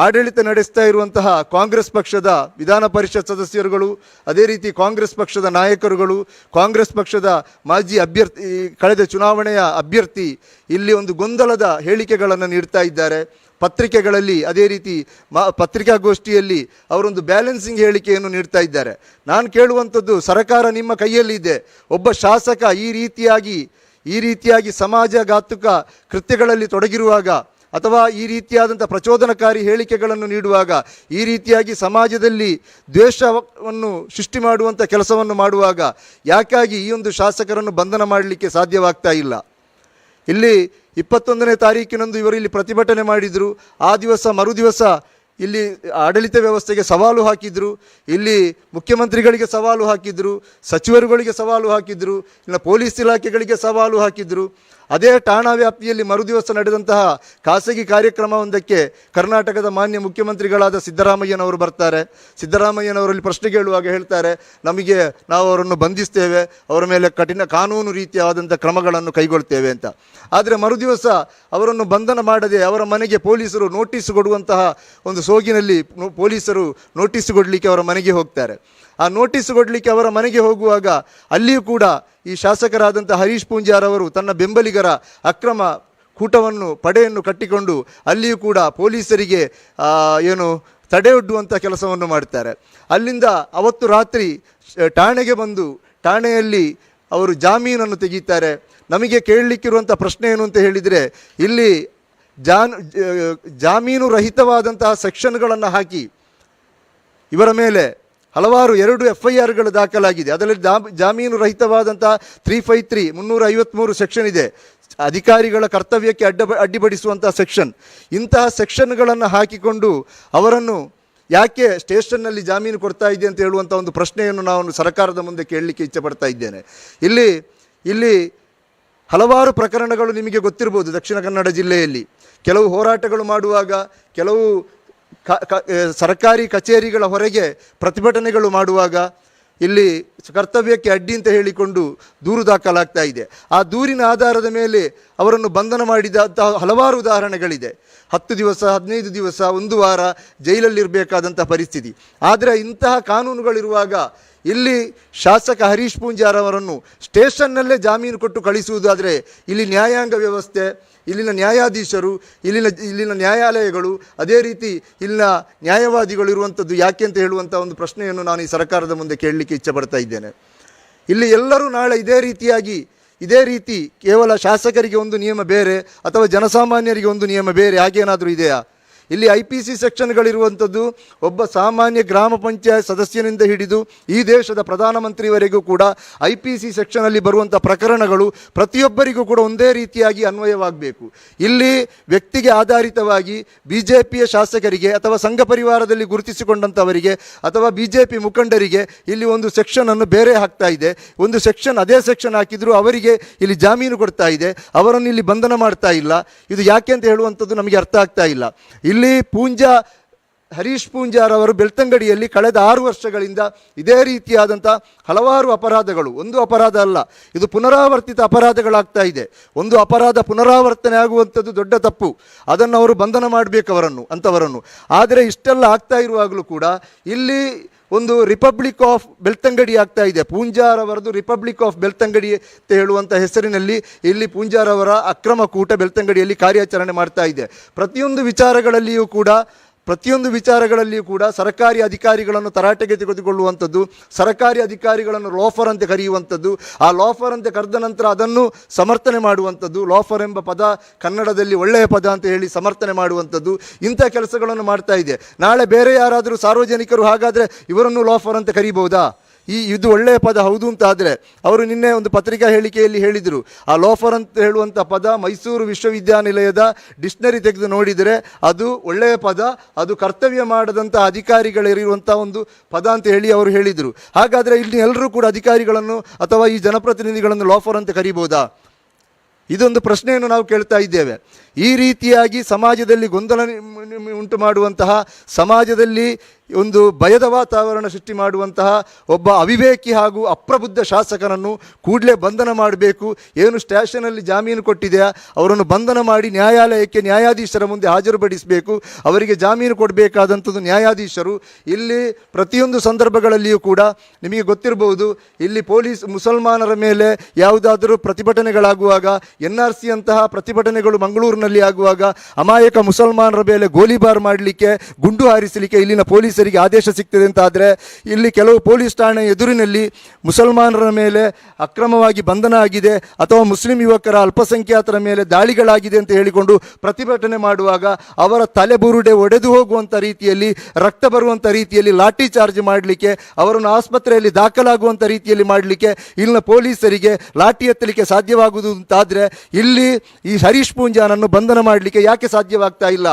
ಆಡಳಿತ ನಡೆಸ್ತಾ ಇರುವಂತಹ ಕಾಂಗ್ರೆಸ್ ಪಕ್ಷದ ವಿಧಾನ ಪರಿಷತ್ ಸದಸ್ಯರುಗಳು, ಅದೇ ರೀತಿ ಕಾಂಗ್ರೆಸ್ ಪಕ್ಷದ ನಾಯಕರುಗಳು, ಕಾಂಗ್ರೆಸ್ ಪಕ್ಷದ ಮಾಜಿ ಅಭ್ಯರ್ಥಿ, ಕಳೆದ ಚುನಾವಣೆಯ ಅಭ್ಯರ್ಥಿ ಇಲ್ಲಿ ಒಂದು ಗೊಂದಲದ ಹೇಳಿಕೆಗಳನ್ನು ನೀಡ್ತಾ ಇದ್ದಾರೆ. ಪತ್ರಿಕೆಗಳಲ್ಲಿ ಅದೇ ರೀತಿ ಮಾ, ಪತ್ರಿಕಾಗೋಷ್ಠಿಯಲ್ಲಿ ಅವರೊಂದು ಬ್ಯಾಲೆನ್ಸಿಂಗ್ ಹೇಳಿಕೆಯನ್ನು ನೀಡ್ತಾ ಇದ್ದಾರೆ. ನಾನು ಕೇಳುವಂಥದ್ದು ಸರ್ಕಾರ ನಿಮ್ಮ ಕೈಯಲ್ಲಿದೆ. ಒಬ್ಬ ಶಾಸಕ ಈ ರೀತಿಯಾಗಿ ಈ ರೀತಿಯಾಗಿ ಸಮಾಜಘಾತುಕ ಕೃತ್ಯಗಳಲ್ಲಿ ತೊಡಗಿರುವಾಗ ಅಥವಾ ಈ ರೀತಿಯಾದಂಥ ಪ್ರಚೋದನಕಾರಿ ಹೇಳಿಕೆಗಳನ್ನು ನೀಡುವಾಗ, ಈ ರೀತಿಯಾಗಿ ಸಮಾಜದಲ್ಲಿ ದ್ವೇಷವನ್ನು ಸೃಷ್ಟಿ ಮಾಡುವಂಥ ಕೆಲಸವನ್ನು ಮಾಡುವಾಗ ಯಾಕಾಗಿ ಈ ಒಂದು ಶಾಸಕರನ್ನು ಬಂಧನ ಮಾಡಲಿಕ್ಕೆ ಸಾಧ್ಯವಾಗ್ತಾ ಇಲ್ಲ? ಇಲ್ಲಿ ಇಪ್ಪತ್ತೊಂದನೇ ತಾರೀಕಿನಂದು ಇವರು ಇಲ್ಲಿ ಪ್ರತಿಭಟನೆ ಮಾಡಿದರು. ಆ ದಿವಸ ಮರು ದಿವಸ ಇಲ್ಲಿ ಆಡಳಿತ ವ್ಯವಸ್ಥೆಗೆ ಸವಾಲು ಹಾಕಿದ್ರು, ಇಲ್ಲಿ ಮುಖ್ಯಮಂತ್ರಿಗಳಿಗೆ ಸವಾಲು ಹಾಕಿದ್ರು, ಸಚಿವರುಗಳಿಗೆ ಸವಾಲು ಹಾಕಿದ್ರು, ಇಲ್ಲ ಪೊಲೀಸ್ ಇಲಾಖೆಗಳಿಗೆ ಸವಾಲು ಹಾಕಿದ್ರು. ಅದೇ ಠಾಣಾ ವ್ಯಾಪ್ತಿಯಲ್ಲಿ ಮರುದಿವಸ ನಡೆದಂತಹ ಖಾಸಗಿ ಕಾರ್ಯಕ್ರಮವೊಂದಕ್ಕೆ ಕರ್ನಾಟಕದ ಮಾನ್ಯ ಮುಖ್ಯಮಂತ್ರಿಗಳಾದ ಸಿದ್ದರಾಮಯ್ಯನವರು ಬರ್ತಾರೆ. ಸಿದ್ದರಾಮಯ್ಯನವರಲ್ಲಿ ಪ್ರಶ್ನೆ ಕೇಳುವಾಗ ಹೇಳ್ತಾರೆ, ನಮಗೆ ನಾವು ಅವರನ್ನು ಬಂಧಿಸ್ತೇವೆ, ಅವರ ಮೇಲೆ ಕಠಿಣ ಕಾನೂನು ರೀತಿಯಾದಂಥ ಕ್ರಮಗಳನ್ನು ಕೈಗೊಳ್ತೇವೆ ಅಂತ. ಆದರೆ ಮರುದಿವಸ ಅವರನ್ನು ಬಂಧನ ಮಾಡದೆ ಅವರ ಮನೆಗೆ ಪೊಲೀಸರು ನೋಟಿಸ್ ಕೊಡುವಂತಹ ಒಂದು ಸೋಗಿನಲ್ಲಿ ಪೊಲೀಸರು ನೋಟಿಸ್ ಕೊಡಲಿಕ್ಕೆ ಅವರ ಮನೆಗೆ ಹೋಗ್ತಾರೆ. ಆ ನೋಟಿಸ್ ಕೊಡಲಿಕ್ಕೆ ಅವರ ಮನೆಗೆ ಹೋಗುವಾಗ ಅಲ್ಲಿಯೂ ಕೂಡ ಈ ಶಾಸಕರಾದಂಥ ಹರೀಶ್ ಪೂಂಜಾರವರು ತನ್ನ ಬೆಂಬಲಿಗರ ಅಕ್ರಮ ಕೂಟವನ್ನು, ಪಡೆಯನ್ನು ಕಟ್ಟಿಕೊಂಡು ಅಲ್ಲಿಯೂ ಕೂಡ ಪೊಲೀಸರಿಗೆ ಏನು ತಡೆಯೊಡ್ಡುವಂಥ ಕೆಲಸವನ್ನು ಮಾಡ್ತಾರೆ. ಅಲ್ಲಿಂದ ಅವತ್ತು ರಾತ್ರಿ ಠಾಣೆಗೆ ಬಂದು ಠಾಣೆಯಲ್ಲಿ ಅವರು ಜಾಮೀನನ್ನು ತೆಗೀತಾರೆ. ನಮಗೆ ಕೇಳಲಿಕ್ಕಿರುವಂಥ ಪ್ರಶ್ನೆ ಏನು ಅಂತ ಹೇಳಿದರೆ, ಇಲ್ಲಿ ಜಾನ್, ಜಾಮೀನು ರಹಿತವಾದಂತಹ ಸೆಕ್ಷನ್ಗಳನ್ನು ಹಾಕಿ ಇವರ ಮೇಲೆ ಹಲವಾರು ಎರಡು ಎಫ್ ಐ ಆರ್ಗಳು ದಾಖಲಾಗಿದೆ. ಅದರಲ್ಲಿ ಜಾಮೀನು ರಹಿತವಾದಂಥ ತ್ರೀ ಫೈ ತ್ರೀ ಮುನ್ನೂರ ಐವತ್ತ್ಮೂರು ಸೆಕ್ಷನ್ ಇದೆ. ಅಧಿಕಾರಿಗಳ ಕರ್ತವ್ಯಕ್ಕೆ ಅಡ್ಡ ಅಡ್ಡಿಪಡಿಸುವಂಥ ಸೆಕ್ಷನ್ ಇಂತಹ ಸೆಕ್ಷನ್ಗಳನ್ನು ಹಾಕಿಕೊಂಡು ಅವರನ್ನು ಯಾಕೆ ಸ್ಟೇಷನ್ನಲ್ಲಿ ಜಾಮೀನು ಕೊಡ್ತಾ ಇದೆ ಅಂತ ಹೇಳುವಂಥ ಒಂದು ಪ್ರಶ್ನೆಯನ್ನು ನಾನು ಸರ್ಕಾರದ ಮುಂದೆ ಕೇಳಲಿಕ್ಕೆ ಇಚ್ಛೆ ಪಡ್ತಾ ಇದ್ದೇನೆ. ಇಲ್ಲಿ ಇಲ್ಲಿ ಹಲವಾರು ಪ್ರಕರಣಗಳು ನಿಮಗೆ ಗೊತ್ತಿರ್ಬೋದು ದಕ್ಷಿಣ ಕನ್ನಡ ಜಿಲ್ಲೆಯಲ್ಲಿ. ಕೆಲವು ಹೋರಾಟಗಳು ಮಾಡುವಾಗ, ಕೆಲವು ಸರ್ಕಾರಿ ಕಚೇರಿಗಳ ಹೊರಗೆ ಪ್ರತಿಭಟನೆಗಳು ಮಾಡುವಾಗ ಇಲ್ಲಿ ಕರ್ತವ್ಯಕ್ಕೆ ಅಡ್ಡಿ ಅಂತ ಹೇಳಿಕೊಂಡು ದೂರು ದಾಖಲಾಗ್ತಾ ಇದೆ. ಆ ದೂರಿನ ಆಧಾರದ ಮೇಲೆ ಅವರನ್ನು ಬಂಧನ ಮಾಡಿದಂತಹ ಹಲವಾರು ಉದಾಹರಣೆಗಳಿದೆ. ಹತ್ತು ದಿವಸ, ಹದಿನೈದು ದಿವಸ, ಒಂದು ವಾರ ಜೈಲಲ್ಲಿರಬೇಕಾದಂಥ ಪರಿಸ್ಥಿತಿ. ಆದರೆ ಇಂತಹ ಕಾನೂನುಗಳಿರುವಾಗ ಇಲ್ಲಿ ಶಾಸಕ ಹರೀಶ್ ಪೂಂಜಾರವರನ್ನು ಸ್ಟೇಷನ್ನಲ್ಲೇ ಜಾಮೀನು ಕೊಟ್ಟು ಕಳಿಸುವುದಾದರೆ ಇಲ್ಲಿ ನ್ಯಾಯಾಂಗ ವ್ಯವಸ್ಥೆ ಇಲ್ಲಿನ ನ್ಯಾಯಾಧೀಶರು, ಇಲ್ಲಿನ ಇಲ್ಲಿನ ನ್ಯಾಯಾಲಯಗಳು, ಅದೇ ರೀತಿ ಇಲ್ಲಿನ ನ್ಯಾಯವಾದಿಗಳು ಇರುವಂಥದ್ದು ಯಾಕೆ ಅಂತ ಹೇಳುವಂಥ ಒಂದು ಪ್ರಶ್ನೆಯನ್ನು ನಾನು ಈ ಸರ್ಕಾರದ ಮುಂದೆ ಕೇಳಲಿಕ್ಕೆ ಇಚ್ಛೆ ಪಡ್ತಾ ಇದ್ದೇನೆ. ಇಲ್ಲಿ ಎಲ್ಲರೂ ನಾಳೆ ಇದೇ ರೀತಿಯಾಗಿ, ಇದೇ ರೀತಿ ಕೇವಲ ಶಾಸಕರಿಗೆ ಒಂದು ನಿಯಮ ಬೇರೆ ಅಥವಾ ಜನಸಾಮಾನ್ಯರಿಗೆ ಒಂದು ನಿಯಮ ಬೇರೆ, ಹಾಗೇನಾದರೂ ಇದೆಯಾ? ಇಲ್ಲಿ ಐ ಪಿ ಸಿ ಸೆಕ್ಷನ್ಗಳಿರುವಂಥದ್ದು ಒಬ್ಬ ಸಾಮಾನ್ಯ ಗ್ರಾಮ ಪಂಚಾಯತ್ ಸದಸ್ಯನಿಂದ ಹಿಡಿದು ಈ ದೇಶದ ಪ್ರಧಾನಮಂತ್ರಿವರೆಗೂ ಕೂಡ ಐ ಪಿ ಸಿ ಸೆಕ್ಷನಲ್ಲಿ ಬರುವಂಥ ಪ್ರಕರಣಗಳು ಪ್ರತಿಯೊಬ್ಬರಿಗೂ ಕೂಡ ಒಂದೇ ರೀತಿಯಾಗಿ ಅನ್ವಯವಾಗಬೇಕು. ಇಲ್ಲಿ ವ್ಯಕ್ತಿಗೆ ಆಧಾರಿತವಾಗಿ ಬಿ ಜೆ ಪಿಯ ಶಾಸಕರಿಗೆ ಅಥವಾ ಸಂಘ ಪರಿವಾರದಲ್ಲಿ ಗುರುತಿಸಿಕೊಂಡಂಥವರಿಗೆ ಅಥವಾ ಬಿ ಜೆ ಪಿ ಮುಖಂಡರಿಗೆ ಇಲ್ಲಿ ಒಂದು ಸೆಕ್ಷನನ್ನು ಬೇರೆ ಹಾಕ್ತಾ ಇದೆ. ಒಂದು ಸೆಕ್ಷನ್ ಅದೇ ಸೆಕ್ಷನ್ ಹಾಕಿದರೂ ಅವರಿಗೆ ಇಲ್ಲಿ ಜಾಮೀನು ಕೊಡ್ತಾ ಇದೆ. ಅವರನ್ನು ಇಲ್ಲಿ ಬಂಧನ ಮಾಡ್ತಾ ಇಲ್ಲ. ಇದು ಯಾಕೆ ಅಂತ ಹೇಳುವಂಥದ್ದು ನಮಗೆ ಅರ್ಥ ಆಗ್ತಾ ಇಲ್ಲ. ಇಲ್ಲಿ ಪೂಂಜಾ, ಹರೀಶ್ ಪೂಂಜಾರವರು ಬೆಳ್ತಂಗಡಿಯಲ್ಲಿ ಕಳೆದ ಆರು ವರ್ಷಗಳಿಂದ ಇದೇ ರೀತಿಯಾದಂಥ ಹಲವಾರು ಅಪರಾಧಗಳು. ಒಂದು ಅಪರಾಧ ಅಲ್ಲ, ಇದು ಪುನರಾವರ್ತಿತ ಅಪರಾಧಗಳಾಗ್ತಾ ಇದೆ. ಒಂದು ಅಪರಾಧ ಪುನರಾವರ್ತನೆ ಆಗುವಂಥದ್ದು ದೊಡ್ಡ ತಪ್ಪು. ಅದನ್ನು ಅವರು ಬಂಧನ ಮಾಡಬೇಕು ಅವರನ್ನು, ಅಂಥವರನ್ನು. ಆದರೆ ಇಷ್ಟೆಲ್ಲ ಆಗ್ತಾ ಇರುವಾಗಲೂ ಕೂಡ ಇಲ್ಲಿ ಒಂದು ರಿಪಬ್ಲಿಕ್ ಆಫ್ ಬೆಳ್ತಂಗಡಿ ಆಗ್ತಾ ಇದೆ. ಪೂಂಜಾರವರದು ರಿಪಬ್ಲಿಕ್ ಆಫ್ ಬೆಳ್ತಂಗಡಿ ಅಂತ ಹೇಳುವಂಥ ಹೆಸರಿನಲ್ಲಿ ಇಲ್ಲಿ ಪೂಂಜಾರವರ ಅಕ್ರಮ ಕೂಟ ಬೆಳ್ತಂಗಡಿಯಲ್ಲಿ ಕಾರ್ಯಾಚರಣೆ ಮಾಡ್ತಾ ಇದೆ. ಪ್ರತಿಯೊಂದು ವಿಚಾರಗಳಲ್ಲಿಯೂ ಕೂಡ ಪ್ರತಿಯೊಂದು ವಿಚಾರಗಳಲ್ಲಿಯೂ ಕೂಡ ಸರ್ಕಾರಿ ಅಧಿಕಾರಿಗಳನ್ನು ತರಾಟೆಗೆ ತೆಗೆದುಕೊಳ್ಳುವಂಥದ್ದು, ಸರ್ಕಾರಿ ಅಧಿಕಾರಿಗಳನ್ನು ಲಾಫರ್ ಅಂತ ಕರೆಯುವಂಥದ್ದು, ಆ ಲಾಫರ್ ಅಂತ ಕರೆದ ನಂತರ ಅದನ್ನು ಸಮರ್ಥನೆ ಮಾಡುವಂಥದ್ದು, ಲಾಫರ್ ಎಂಬ ಪದ ಕನ್ನಡದಲ್ಲಿ ಒಳ್ಳೆಯ ಪದ ಅಂತ ಹೇಳಿ ಸಮರ್ಥನೆ ಮಾಡುವಂಥದ್ದು, ಇಂಥ ಕೆಲಸಗಳನ್ನು ಮಾಡ್ತಾ ಇದೆ. ನಾಳೆ ಬೇರೆ ಯಾರಾದರೂ ಸಾರ್ವಜನಿಕರು ಹಾಗಾದರೆ ಇವರನ್ನು ಲಾಫರ್ ಅಂತ ಕರೀಬಹುದಾ? ಈ ಇದು ಒಳ್ಳೆಯ ಪದ ಹೌದು ಅಂತ ಆದರೆ ಅವರು ನಿನ್ನೆ ಒಂದು ಪತ್ರಿಕಾ ಹೇಳಿಕೆಯಲ್ಲಿ ಹೇಳಿದರು. ಆ ಲೋಫರ್ ಅಂತ ಹೇಳುವಂಥ ಪದ ಮೈಸೂರು ವಿಶ್ವವಿದ್ಯಾನಿಲಯದ ಡಿಕ್ಷನರಿ ತೆಗೆದು ನೋಡಿದರೆ ಅದು ಒಳ್ಳೆಯ ಪದ, ಅದು ಕರ್ತವ್ಯ ಮಾಡದಂಥ ಅಧಿಕಾರಿಗಳಿರುವಂಥ ಒಂದು ಪದ ಅಂತ ಹೇಳಿ ಅವರು ಹೇಳಿದರು. ಹಾಗಾದರೆ ಇಲ್ಲಿ ಎಲ್ಲರೂ ಕೂಡ ಅಧಿಕಾರಿಗಳನ್ನು ಅಥವಾ ಈ ಜನಪ್ರತಿನಿಧಿಗಳನ್ನು ಲೋಫರ್ ಅಂತ ಕರಿಬೋದಾ? ಇದೊಂದು ಪ್ರಶ್ನೆಯನ್ನು ನಾವು ಕೇಳ್ತಾ ಇದ್ದೇವೆ. ಈ ರೀತಿಯಾಗಿ ಸಮಾಜದಲ್ಲಿ ಗೊಂದಲ ಉಂಟು ಮಾಡುವಂತಹ ಸಮಾಜದಲ್ಲಿ ಒಂದು ಭಯದ ವಾತಾವರಣ ಸೃಷ್ಟಿ ಮಾಡುವಂತಹ ಒಬ್ಬ ಅವಿವೇಕಿ ಹಾಗೂ ಅಪ್ರಬುದ್ಧ ಶಾಸಕನನ್ನು ಕೂಡಲೇ ಬಂಧನ ಮಾಡಬೇಕು. ಏನು ಸ್ಟೇಷನಲ್ಲಿ ಜಾಮೀನು ಕೊಟ್ಟಿದೆಯಾ? ಅವರನ್ನು ಬಂಧನ ಮಾಡಿ ನ್ಯಾಯಾಲಯಕ್ಕೆ ನ್ಯಾಯಾಧೀಶರ ಮುಂದೆ ಹಾಜರುಪಡಿಸಬೇಕು. ಅವರಿಗೆ ಜಾಮೀನು ಕೊಡಬೇಕಾದಂಥದ್ದು ನ್ಯಾಯಾಧೀಶರು. ಇಲ್ಲಿ ಪ್ರತಿಯೊಂದು ಸಂದರ್ಭಗಳಲ್ಲಿಯೂ ಕೂಡ ನಿಮಗೆ ಗೊತ್ತಿರಬಹುದು, ಇಲ್ಲಿ ಪೊಲೀಸ್ ಮುಸಲ್ಮಾನರ ಮೇಲೆ ಯಾವುದಾದರೂ ಪ್ರತಿಭಟನೆಗಳಾಗುವಾಗ ಎನ್ ಆರ್ ಸಿ ಪ್ರತಿಭಟನೆಗಳು ಮಂಗಳೂರಿನಲ್ಲಿ ಆಗುವಾಗ, ಅಮಾಯಕ ಮುಸಲ್ಮಾನರ ಮೇಲೆ ಗೋಲಿಬಾರ್ ಮಾಡಲಿಕ್ಕೆ, ಗುಂಡು ಹಾರಿಸಲಿಕ್ಕೆ ಇಲ್ಲಿನ ಪೊಲೀಸರಿಗೆ ಆದೇಶ ಸಿಗ್ತದೆ ಅಂತ ಆದರೆ ಇಲ್ಲಿ ಕೆಲವು ಪೊಲೀಸ್ ಠಾಣೆ ಎದುರಿನಲ್ಲಿ ಮುಸಲ್ಮಾನರ ಮೇಲೆ ಅಕ್ರಮವಾಗಿ ಬಂಧನ ಆಗಿದೆ ಅಥವಾ ಮುಸ್ಲಿಂ ಯುವಕರ ಅಲ್ಪಸಂಖ್ಯಾತರ ಮೇಲೆ ದಾಳಿಗಳಾಗಿದೆ ಅಂತ ಹೇಳಿಕೊಂಡು ಪ್ರತಿಭಟನೆ ಮಾಡುವಾಗ ಅವರ ತಲೆಬುರುಡೆ ಒಡೆದು ಹೋಗುವಂಥ ರೀತಿಯಲ್ಲಿ, ರಕ್ತ ಬರುವಂಥ ರೀತಿಯಲ್ಲಿ ಲಾಠಿ ಚಾರ್ಜ್ ಮಾಡಲಿಕ್ಕೆ, ಅವರನ್ನು ಆಸ್ಪತ್ರೆಯಲ್ಲಿ ದಾಖಲಾಗುವಂಥ ರೀತಿಯಲ್ಲಿ ಮಾಡಲಿಕ್ಕೆ ಇಲ್ಲಿನ ಪೊಲೀಸರಿಗೆ ಲಾಠಿ ಎತ್ತಲಿಕ್ಕೆ ಸಾಧ್ಯವಾಗುವುದು ಅಂತಾದರೆ ಇಲ್ಲಿ ಈ ಹರೀಶ್ ಪೂಂಜಾನನ್ನು ಬಂಧನ ಮಾಡಲಿಕ್ಕೆ ಯಾಕೆ ಸಾಧ್ಯವಾಗ್ತಾ ಇಲ್ಲ?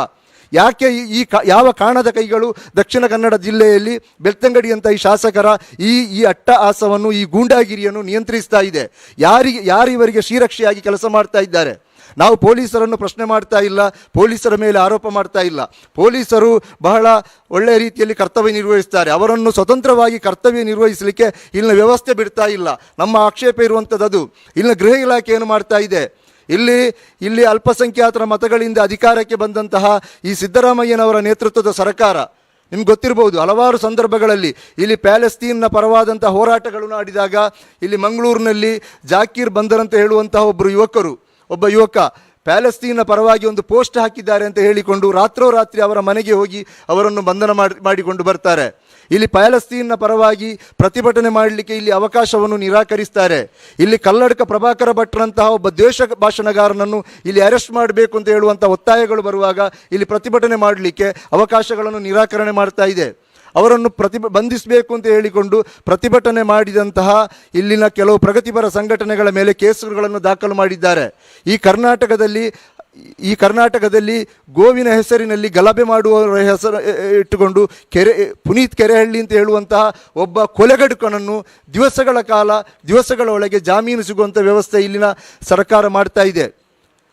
ಯಾಕೆ ಈ- ಕಾ ಯಾವ ಕಾಣದ ಕೈಗಳು ದಕ್ಷಿಣ ಕನ್ನಡ ಜಿಲ್ಲೆಯಲ್ಲಿ ಬೆಳ್ತಂಗಡಿ ಅಂತ ಈ ಶಾಸಕರ ಈ ಈ ಅಟ್ಟಹಾಸವನ್ನು ಈ ಗೂಂಡಾಗಿರಿಯನ್ನು ನಿಯಂತ್ರಿಸ್ತಾ ಇದೆ? ಯಾರಿಗೆ ಯಾರಿವರಿಗೆ ಶ್ರೀರಕ್ಷೆಯಾಗಿ ಕೆಲಸ ಮಾಡ್ತಾ ಇದ್ದಾರೆ? ನಾವು ಪೊಲೀಸರನ್ನು ಪ್ರಶ್ನೆ ಮಾಡ್ತಾ ಇಲ್ಲ, ಪೊಲೀಸರ ಮೇಲೆ ಆರೋಪ ಮಾಡ್ತಾ ಇಲ್ಲ. ಪೊಲೀಸರು ಬಹಳ ಒಳ್ಳೆಯ ರೀತಿಯಲ್ಲಿ ಕರ್ತವ್ಯ ನಿರ್ವಹಿಸ್ತಾರೆ. ಅವರನ್ನು ಸ್ವತಂತ್ರವಾಗಿ ಕರ್ತವ್ಯ ನಿರ್ವಹಿಸಲಿಕ್ಕೆ ಇಲ್ಲಿನ ವ್ಯವಸ್ಥೆ ಬಿಡ್ತಾ ಇಲ್ಲ. ನಮ್ಮ ಆಕ್ಷೇಪ ಇರುವಂಥದ್ದು ಇಲ್ಲಿನ ಗೃಹ ಇಲಾಖೆ ಏನು ಮಾಡ್ತಾ ಇದೆ? ಇಲ್ಲಿ ಇಲ್ಲಿ ಅಲ್ಪಸಂಖ್ಯಾತರ ಮತಗಳಿಂದ ಅಧಿಕಾರಕ್ಕೆ ಬಂದಂತಹ ಈ ಸಿದ್ದರಾಮಯ್ಯನವರ ನೇತೃತ್ವದ ಸರ್ಕಾರ. ನಿಮ್ಗೆ ಗೊತ್ತಿರಬಹುದು ಹಲವಾರು ಸಂದರ್ಭಗಳಲ್ಲಿ ಇಲ್ಲಿ ಪ್ಯಾಲೆಸ್ತೀನ್ನ ಪರವಾದಂಥ ಹೋರಾಟಗಳು ಆಡಿದಾಗ ಇಲ್ಲಿ ಮಂಗಳೂರಿನಲ್ಲಿ ಜಾಕೀರ್ ಬಂದರ್ ಅಂತ ಹೇಳುವಂತಹ ಒಬ್ಬರು ಯುವಕರು, ಒಬ್ಬ ಯುವಕ ಪ್ಯಾಲೆಸ್ತೀನ್ನ ಪರವಾಗಿ ಒಂದು ಪೋಸ್ಟ್ ಹಾಕಿದ್ದಾರೆ ಅಂತ ಹೇಳಿಕೊಂಡು ರಾತ್ರೋರಾತ್ರಿ ಅವರ ಮನೆಗೆ ಹೋಗಿ ಅವರನ್ನು ಬಂಧನ ಮಾಡಿ, ಮಾಡಿಕೊಂಡು ಬರ್ತಾರೆ. ಇಲ್ಲಿ ಪ್ಯಾಲೆಸ್ತೀನ್ನ ಪರವಾಗಿ ಪ್ರತಿಭಟನೆ ಮಾಡಲಿಕ್ಕೆ ಇಲ್ಲಿ ಅವಕಾಶವನ್ನು ನಿರಾಕರಿಸ್ತಾರೆ. ಇಲ್ಲಿ ಕಲ್ಲಡಕ ಪ್ರಭಾಕರ ಭಟ್ರಂತಹ ಒಬ್ಬ ದ್ವೇಷ ಭಾಷಣಗಾರನನ್ನು ಇಲ್ಲಿ ಅರೆಸ್ಟ್ ಮಾಡಬೇಕು ಅಂತ ಹೇಳುವಂಥ ಒತ್ತಾಯಗಳು ಬರುವಾಗ ಇಲ್ಲಿ ಪ್ರತಿಭಟನೆ ಮಾಡಲಿಕ್ಕೆ ಅವಕಾಶಗಳನ್ನು ನಿರಾಕರಣೆ ಮಾಡ್ತಾ ಇದೆ. ಅವರನ್ನು ಪ್ರತಿ ಬಂಧಿಸಬೇಕು ಅಂತ ಹೇಳಿಕೊಂಡು ಪ್ರತಿಭಟನೆ ಮಾಡಿದಂತಹ ಇಲ್ಲಿನ ಕೆಲವು ಪ್ರಗತಿಪರ ಸಂಘಟನೆಗಳ ಮೇಲೆ ಕೇಸುಗಳನ್ನು ದಾಖಲು ಮಾಡಿದ್ದಾರೆ. ಈ ಕರ್ನಾಟಕದಲ್ಲಿ ಈ ಕರ್ನಾಟಕದಲ್ಲಿ ಗೋವಿನ ಹೆಸರಿನಲ್ಲಿ ಗಲಭೆ ಮಾಡುವವರ ಹೆಸರು ಇಟ್ಟುಕೊಂಡು ಕೆರೆ, ಪುನೀತ್ ಕೆರೆಹಳ್ಳಿ ಅಂತ ಹೇಳುವಂತಹ ಒಬ್ಬ ಕೊಲೆಗಡುಕನನ್ನು ದಿವಸಗಳ ಕಾಲ, ದಿವಸಗಳ ಒಳಗೆ ಜಾಮೀನು ಸಿಗುವಂಥ ವ್ಯವಸ್ಥೆ ಇಲ್ಲಿನ ಸರ್ಕಾರ ಮಾಡ್ತಾ ಇದೆ.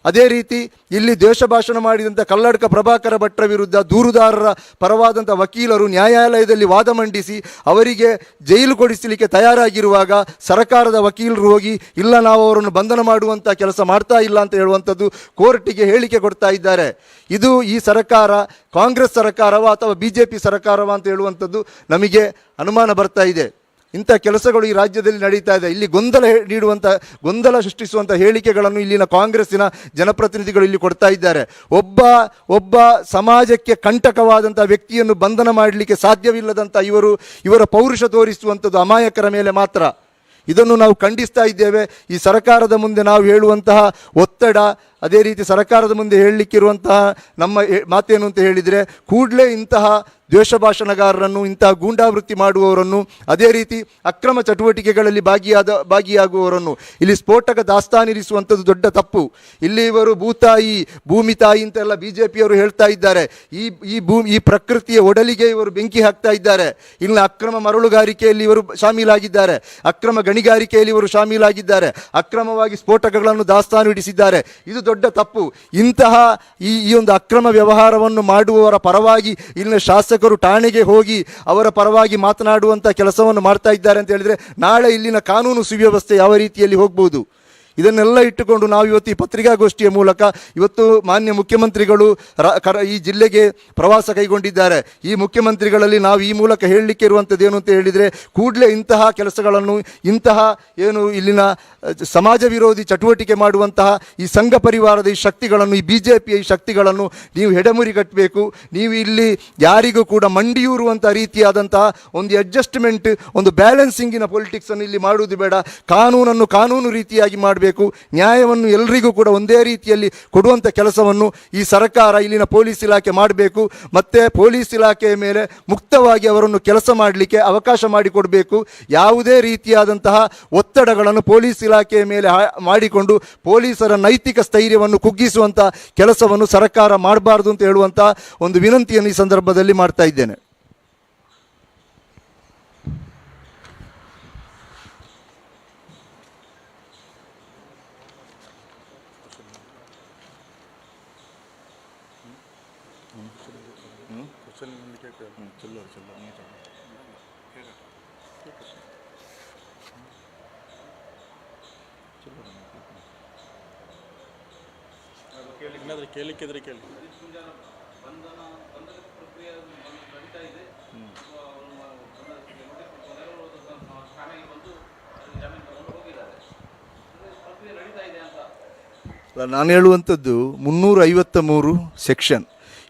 ಅದೇ ರೀತಿ ಇಲ್ಲಿ ದ್ವೇಷ ಭಾಷಣ ಮಾಡಿದಂಥ ಕಲ್ಲಡ್ಕ ಪ್ರಭಾಕರ ಭಟ್ರ ವಿರುದ್ಧ ದೂರುದಾರರ ಪರವಾದಂಥ ವಕೀಲರು ನ್ಯಾಯಾಲಯದಲ್ಲಿ ವಾದ ಮಂಡಿಸಿ ಅವರಿಗೆ ಜೈಲು ಕೊಡಿಸಲಿಕ್ಕೆ ತಯಾರಾಗಿರುವಾಗ ಸರ್ಕಾರದ ವಕೀಲರು ಹೋಗಿ, ಇಲ್ಲ ನಾವು ಅವರನ್ನು ಬಂಧನ ಮಾಡುವಂಥ ಕೆಲಸ ಮಾಡ್ತಾ ಇಲ್ಲ ಅಂತ ಹೇಳುವಂಥದ್ದು ಕೋರ್ಟಿಗೆ ಹೇಳಿಕೆ ಕೊಡ್ತಾ ಇದ್ದಾರೆ. ಇದು ಈ ಸರ್ಕಾರ, ಕಾಂಗ್ರೆಸ್ ಸರ್ಕಾರವ ಅಥವಾ ಬಿ ಜೆ ಪಿ ಸರ್ಕಾರವ ಅಂತ ಹೇಳುವಂಥದ್ದು ನಮಗೆ ಅನುಮಾನ ಬರ್ತಾ ಇದೆ. ಇಂಥ ಕೆಲಸಗಳು ಈ ರಾಜ್ಯದಲ್ಲಿ ನಡೀತಾ ಇದೆ. ಇಲ್ಲಿ ಗೊಂದಲ ನೀಡುವಂಥ ಗೊಂದಲ ಸೃಷ್ಟಿಸುವಂಥ ಹೇಳಿಕೆಗಳನ್ನು ಇಲ್ಲಿನ ಕಾಂಗ್ರೆಸ್ಸಿನ ಜನಪ್ರತಿನಿಧಿಗಳು ಇಲ್ಲಿ ಕೊಡ್ತಾ ಇದ್ದಾರೆ. ಒಬ್ಬ ಒಬ್ಬ ಸಮಾಜಕ್ಕೆ ಕಂಟಕವಾದಂಥ ವ್ಯಕ್ತಿಯನ್ನು ಬಂಧನ ಮಾಡಲಿಕ್ಕೆ ಸಾಧ್ಯವಿಲ್ಲದಂಥ ಇವರು, ಇವರ ಪೌರುಷ ತೋರಿಸುವಂಥದ್ದು ಅಮಾಯಕರ ಮೇಲೆ ಮಾತ್ರ. ಇದನ್ನು ನಾವು ಖಂಡಿಸ್ತಾ ಇದ್ದೇವೆ. ಈ ಸರ್ಕಾರದ ಮುಂದೆ ನಾವು ಹೇಳುವಂತಹ ಒತ್ತಡ ಅದೇ ರೀತಿ ಸರ್ಕಾರದ ಮುಂದೆ ಹೇಳಲಿಕ್ಕಿರುವಂತಹ ನಮ್ಮ ಮಾತೇನು ಅಂತ ಹೇಳಿದರೆ, ಕೂಡಲೇ ಇಂತಹ ದ್ವೇಷ ಭಾಷಣಗಾರರನ್ನು ಇಂತಹ ಗೂಂಡಾವೃತ್ತಿ ಮಾಡುವವರನ್ನು, ಅದೇ ರೀತಿ ಅಕ್ರಮ ಚಟುವಟಿಕೆಗಳಲ್ಲಿ ಭಾಗಿಯಾದ, ಭಾಗಿಯಾಗುವವರನ್ನು, ಇಲ್ಲಿ ಸ್ಫೋಟಕ ದಾಸ್ತಾನಿರಿಸುವಂಥದ್ದು ದೊಡ್ಡ ತಪ್ಪು. ಇಲ್ಲಿ ಇವರು ಭೂತಾಯಿ, ಭೂಮಿ ತಾಯಿ ಅಂತೆಲ್ಲ ಬಿ ಜೆ ಪಿಯವರು ಹೇಳ್ತಾ ಇದ್ದಾರೆ. ಈ ಈ ಭೂಮಿ ಈ ಪ್ರಕೃತಿಯ ಒಡಲಿಗೆ ಇವರು ಬೆಂಕಿ ಹಾಕ್ತಾ ಇದ್ದಾರೆ. ಇಲ್ಲಿ ಅಕ್ರಮ ಮರಳುಗಾರಿಕೆಯಲ್ಲಿ ಇವರು ಶಾಮೀಲಾಗಿದ್ದಾರೆ. ಅಕ್ರಮ ಗಣಿಗಾರಿಕೆಯಲ್ಲಿ ಇವರು ಶಾಮೀಲಾಗಿದ್ದಾರೆ. ಅಕ್ರಮವಾಗಿ ಸ್ಫೋಟಕಗಳನ್ನು ದಾಸ್ತಾನು ಇಡಿಸಿದ್ದಾರೆ ಇದು ದೊಡ್ಡ ತಪ್ಪು. ಇಂತಹ ಈ ಈ ಒಂದು ಅಕ್ರಮ ವ್ಯವಹಾರವನ್ನು ಮಾಡುವವರ ಪರವಾಗಿ ಇಲ್ಲಿನ ಶಾಸಕರು ಠಾಣೆಗೆ ಹೋಗಿ ಅವರ ಪರವಾಗಿ ಮಾತನಾಡುವಂಥ ಕೆಲಸವನ್ನು ಮಾಡ್ತಾ ಇದ್ದಾರೆ ಅಂತ ಹೇಳಿದರೆ ನಾಳೆ ಇಲ್ಲಿನ ಕಾನೂನು ಸುವ್ಯವಸ್ಥೆ ಯಾವ ರೀತಿಯಲ್ಲಿ ಹೋಗ್ಬೋದು? ಇದನ್ನೆಲ್ಲ ಇಟ್ಟುಕೊಂಡು ನಾವು ಇವತ್ತು ಈ ಪತ್ರಿಕಾಗೋಷ್ಠಿಯ ಮೂಲಕ ಇವತ್ತು ಮಾನ್ಯ ಮುಖ್ಯಮಂತ್ರಿಗಳು ಕರ, ಈ ಜಿಲ್ಲೆಗೆ ಪ್ರವಾಸ ಕೈಗೊಂಡಿದ್ದಾರೆ. ಈ ಮುಖ್ಯಮಂತ್ರಿಗಳಲ್ಲಿ ನಾವು ಈ ಮೂಲಕ ಹೇಳಲಿಕ್ಕೆ ಇರುವಂಥದ್ದು ಏನು ಅಂತ ಹೇಳಿದರೆ, ಕೂಡಲೇ ಇಂತಹ ಕೆಲಸಗಳನ್ನು, ಇಂತಹ ಏನು ಇಲ್ಲಿನ ಸಮಾಜ ವಿರೋಧಿ ಚಟುವಟಿಕೆ ಮಾಡುವಂತಹ ಈ ಸಂಘ ಪರಿವಾರದ ಈ ಶಕ್ತಿಗಳನ್ನು, ಈ ಬಿ ಜೆ ಪಿಯ ಈ ಶಕ್ತಿಗಳನ್ನು ನೀವು ಹೆಡೆಮುರಿ ಕಟ್ಟಬೇಕು ನೀವು ಇಲ್ಲಿ ಯಾರಿಗೂ ಕೂಡ ಮಂಡಿಯೂರುವಂಥ ರೀತಿಯಾದಂತಹ ಒಂದು ಅಡ್ಜಸ್ಟ್ಮೆಂಟ್ ಒಂದು ಬ್ಯಾಲೆನ್ಸಿಂಗಿನ ಪೊಲಿಟಿಕ್ಸನ್ನು ಇಲ್ಲಿ ಮಾಡುವುದು ಬೇಡ. ಕಾನೂನನ್ನು ಕಾನೂನು ರೀತಿಯಾಗಿ ಮಾಡಬೇಕು. ಮಾಡಬೇಕು. ನ್ಯಾಯವನ್ನು ಎಲ್ಲರಿಗೂ ಕೂಡ ಒಂದೇ ರೀತಿಯಲ್ಲಿ ಕೊಡುವಂಥ ಕೆಲಸವನ್ನು ಈ ಸರ್ಕಾರ ಇಲ್ಲಿನ ಪೊಲೀಸ್ ಇಲಾಖೆ ಮಾಡಬೇಕು. ಮತ್ತು ಪೊಲೀಸ್ ಇಲಾಖೆಯ ಮೇಲೆ ಮುಕ್ತವಾಗಿ ಅವರನ್ನು ಕೆಲಸ ಮಾಡಲಿಕ್ಕೆ ಅವಕಾಶ ಮಾಡಿಕೊಡಬೇಕು. ಯಾವುದೇ ರೀತಿಯಾದಂತಹ ಒತ್ತಡಗಳನ್ನು ಪೊಲೀಸ್ ಇಲಾಖೆಯ ಮೇಲೆ ಮಾಡಿಕೊಂಡು ಪೊಲೀಸರ ನೈತಿಕ ಸ್ಥೈರ್ಯವನ್ನು ಕುಗ್ಗಿಸುವಂಥ ಕೆಲಸವನ್ನು ಸರ್ಕಾರ ಮಾಡಬಾರ್ದು ಅಂತ ಹೇಳುವಂಥ ಒಂದು ವಿನಂತಿಯನ್ನು ಈ ಸಂದರ್ಭದಲ್ಲಿ ಮಾಡ್ತಾ ಇದ್ದೇನೆ. ಕೇಳಲಿಕ್ಕಿದ್ರೆ ಕೇಳಿ. ಅಲ್ಲ, ನಾನು ಹೇಳುವಂಥದ್ದು ಮುನ್ನೂರ ಐವತ್ತ ಮೂರು ಸೆಕ್ಷನ್.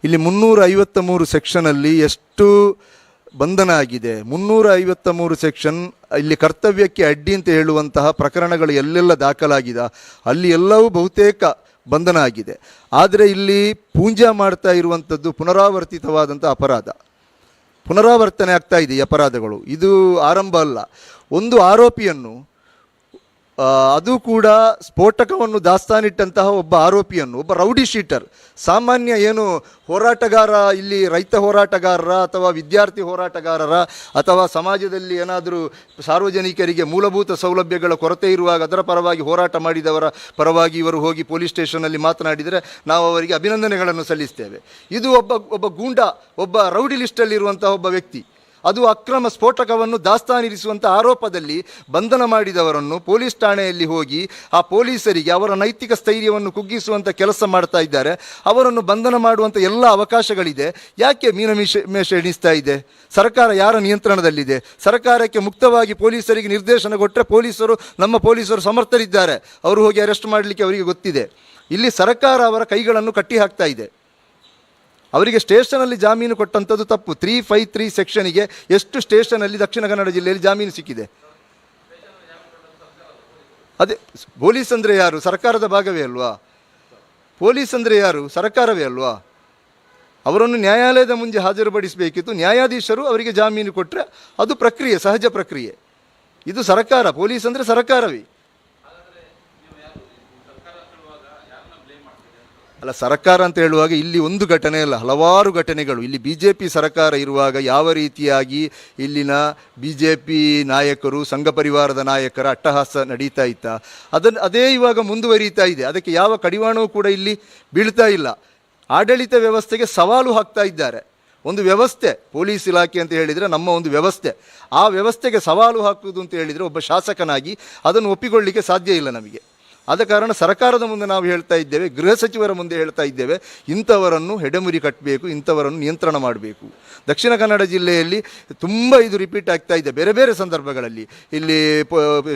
ಇಲ್ಲಿ ಮುನ್ನೂರ ಐವತ್ತ ಮೂರು ಸೆಕ್ಷನಲ್ಲಿ ಎಷ್ಟು ಬಂಧನ ಆಗಿದೆ? ಮುನ್ನೂರ ಐವತ್ತ ಮೂರು ಸೆಕ್ಷನ್ ಇಲ್ಲಿ ಕರ್ತವ್ಯಕ್ಕೆ ಅಡ್ಡಿ ಅಂತ ಹೇಳುವಂತಹ ಪ್ರಕರಣಗಳು ಎಲ್ಲೆಲ್ಲ ದಾಖಲಾಗಿದೆ. ಅಲ್ಲಿ ಎಲ್ಲವೂ ಬಹುತೇಕ ಬಂಧನ ಆಗಿದೆ. ಆದರೆ ಇಲ್ಲಿ ಪೂಂಜಾ ಮಾಡ್ತಾ ಇರುವಂಥದ್ದು ಪುನರಾವರ್ತಿತವಾದಂಥ ಅಪರಾಧ. ಪುನರಾವರ್ತನೆ ಆಗ್ತಾ ಇದೆ ಅಪರಾಧಗಳು. ಇದು ಆರಂಭ ಅಲ್ಲ. ಒಂದು ಆರೋಪಿಯನ್ನು ಅದು ಕೂಡ ಸ್ಫೋಟಕವನ್ನು ದಾಸ್ತಾನಿಟ್ಟಂತಹ ಒಬ್ಬ ಆರೋಪಿಯನ್ನು, ಒಬ್ಬ ರೌಡಿ ಶೀಟರ್. ಸಾಮಾನ್ಯ ಏನು ಹೋರಾಟಗಾರ, ಇಲ್ಲಿ ರೈತ ಹೋರಾಟಗಾರರ ಅಥವಾ ವಿದ್ಯಾರ್ಥಿ ಹೋರಾಟಗಾರರ ಅಥವಾ ಸಮಾಜದಲ್ಲಿ ಏನಾದರೂ ಸಾರ್ವಜನಿಕರಿಗೆ ಮೂಲಭೂತ ಸೌಲಭ್ಯಗಳ ಕೊರತೆ ಇರುವಾಗ ಅದರ ಪರವಾಗಿ ಹೋರಾಟ ಮಾಡಿದವರ ಪರವಾಗಿ ಇವರು ಹೋಗಿ ಪೊಲೀಸ್ ಸ್ಟೇಷನಲ್ಲಿ ಮಾತನಾಡಿದರೆ ನಾವು ಅವರಿಗೆ ಅಭಿನಂದನೆಗಳನ್ನು ಸಲ್ಲಿಸ್ತೇವೆ. ಇದು ಒಬ್ಬ ಒಬ್ಬ ಗೂಂಡ, ಒಬ್ಬ ರೌಡಿ ಲಿಸ್ಟಲ್ಲಿರುವಂತಹ ಒಬ್ಬ ವ್ಯಕ್ತಿ. ಅದು ಅಕ್ರಮ ಸ್ಫೋಟಕವನ್ನು ದಾಸ್ತಾನಿರಿಸುವಂಥ ಆರೋಪದಲ್ಲಿ ಬಂಧನ ಮಾಡಿದವರನ್ನು ಪೊಲೀಸ್ ಠಾಣೆಯಲ್ಲಿ ಹೋಗಿ ಆ ಪೊಲೀಸರಿಗೆ ಅವರ ನೈತಿಕ ಸ್ಥೈರ್ಯವನ್ನು ಕುಗ್ಗಿಸುವಂಥ ಕೆಲಸ ಮಾಡ್ತಾ ಇದ್ದಾರೆ. ಅವರನ್ನು ಬಂಧನ ಮಾಡುವಂಥ ಎಲ್ಲ ಅವಕಾಶಗಳಿದೆ. ಯಾಕೆ ಮೀನಮೀಶ ಮೇಷ ಎಣಿಸ್ತಾ ಇದೆ? ಸರ್ಕಾರ ಯಾರ ನಿಯಂತ್ರಣದಲ್ಲಿದೆ? ಸರ್ಕಾರಕ್ಕೆ ಮುಕ್ತವಾಗಿ ಪೊಲೀಸರಿಗೆ ನಿರ್ದೇಶನ ಕೊಟ್ಟರೆ ಪೊಲೀಸರು, ನಮ್ಮ ಪೊಲೀಸರು ಸಮರ್ಥರಿದ್ದಾರೆ. ಅವರು ಹೋಗಿ ಅರೆಸ್ಟ್ ಮಾಡಲಿಕ್ಕೆ ಅವರಿಗೆ ಗೊತ್ತಿದೆ. ಇಲ್ಲಿ ಸರ್ಕಾರ ಅವರ ಕೈಗಳನ್ನು ಕಟ್ಟಿ ಹಾಕ್ತಾ ಇದೆ. ಅವರಿಗೆ ಸ್ಟೇಷನಲ್ಲಿ ಜಾಮೀನು ಕೊಟ್ಟಂಥದ್ದು ತಪ್ಪು. ತ್ರೀ ಫೈವ್ ತ್ರೀ ಸೆಕ್ಷನಿಗೆ ಎಷ್ಟು ಸ್ಟೇಷನಲ್ಲಿ ದಕ್ಷಿಣ ಕನ್ನಡ ಜಿಲ್ಲೆಯಲ್ಲಿ ಜಾಮೀನು ಸಿಕ್ಕಿದೆ. ಅದೇ, ಪೊಲೀಸ್ ಅಂದರೆ ಯಾರು? ಸರ್ಕಾರದ ಭಾಗವೇ ಅಲ್ವಾ? ಪೊಲೀಸ್ ಅಂದರೆ ಯಾರು? ಸರ್ಕಾರವೇ ಅಲ್ವಾ? ಅವರನ್ನು ನ್ಯಾಯಾಲಯದ ಮುಂದೆ ಹಾಜರುಪಡಿಸಬೇಕಿತ್ತು. ನ್ಯಾಯಾಧೀಶರು ಅವರಿಗೆ ಜಾಮೀನು ಕೊಟ್ಟರೆ ಅದು ಪ್ರಕ್ರಿಯೆ, ಸಹಜ ಪ್ರಕ್ರಿಯೆ. ಇದು ಸರ್ಕಾರ, ಪೊಲೀಸ್ ಅಂದರೆ ಸರ್ಕಾರವೇ. ಅಲ್ಲ, ಸರ್ಕಾರ ಅಂತ ಹೇಳುವಾಗ ಇಲ್ಲಿ ಒಂದು ಘಟನೆ ಅಲ್ಲ, ಹಲವಾರು ಘಟನೆಗಳು. ಇಲ್ಲಿ ಬಿ ಜೆ ಪಿ ಸರ್ಕಾರ ಇರುವಾಗ ಯಾವ ರೀತಿಯಾಗಿ ಇಲ್ಲಿನ ಬಿ ಜೆ ಪಿ ನಾಯಕರು, ಸಂಘ ಪರಿವಾರದ ನಾಯಕರ ಅಟ್ಟಹಾಸ ನಡೀತಾ ಇತ್ತ? ಅದನ್ನು ಅದೇ ಇವಾಗ ಮುಂದುವರಿತಾ ಇದೆ. ಅದಕ್ಕೆ ಯಾವ ಕಡಿವಾಣವೂ ಕೂಡ ಇಲ್ಲಿ ಬೀಳ್ತಾ ಇಲ್ಲ. ಆಡಳಿತ ವ್ಯವಸ್ಥೆಗೆ ಸವಾಲು ಹಾಕ್ತಾ ಇದ್ದಾರೆ. ಒಂದು ವ್ಯವಸ್ಥೆ, ಪೊಲೀಸ್ ಇಲಾಖೆ ಅಂತ ಹೇಳಿದರೆ ನಮ್ಮ ಒಂದು ವ್ಯವಸ್ಥೆ. ಆ ವ್ಯವಸ್ಥೆಗೆ ಸವಾಲು ಹಾಕುವುದು ಅಂತ ಹೇಳಿದರೆ ಒಬ್ಬ ಶಾಸಕನಾಗಿ ಅದನ್ನು ಒಪ್ಪಿಕೊಳ್ಳಲಿಕ್ಕೆ ಸಾಧ್ಯ ಇಲ್ಲ ನಮಗೆ. ಆದ ಕಾರಣ ಸರ್ಕಾರದ ಮುಂದೆ ನಾವು ಹೇಳ್ತಾ ಇದ್ದೇವೆ, ಗೃಹ ಸಚಿವರ ಮುಂದೆ ಹೇಳ್ತಾ ಇದ್ದೇವೆ, ಇಂಥವರನ್ನು ಹೆಡೆಮುರಿ ಕಟ್ಟಬೇಕು ಇಂಥವರನ್ನು ನಿಯಂತ್ರಣ ಮಾಡಬೇಕು. ದಕ್ಷಿಣ ಕನ್ನಡ ಜಿಲ್ಲೆಯಲ್ಲಿ ತುಂಬ ಇದು ರಿಪೀಟ್ ಆಗ್ತಾ ಇದೆ, ಬೇರೆ ಬೇರೆ ಸಂದರ್ಭಗಳಲ್ಲಿ. ಇಲ್ಲಿ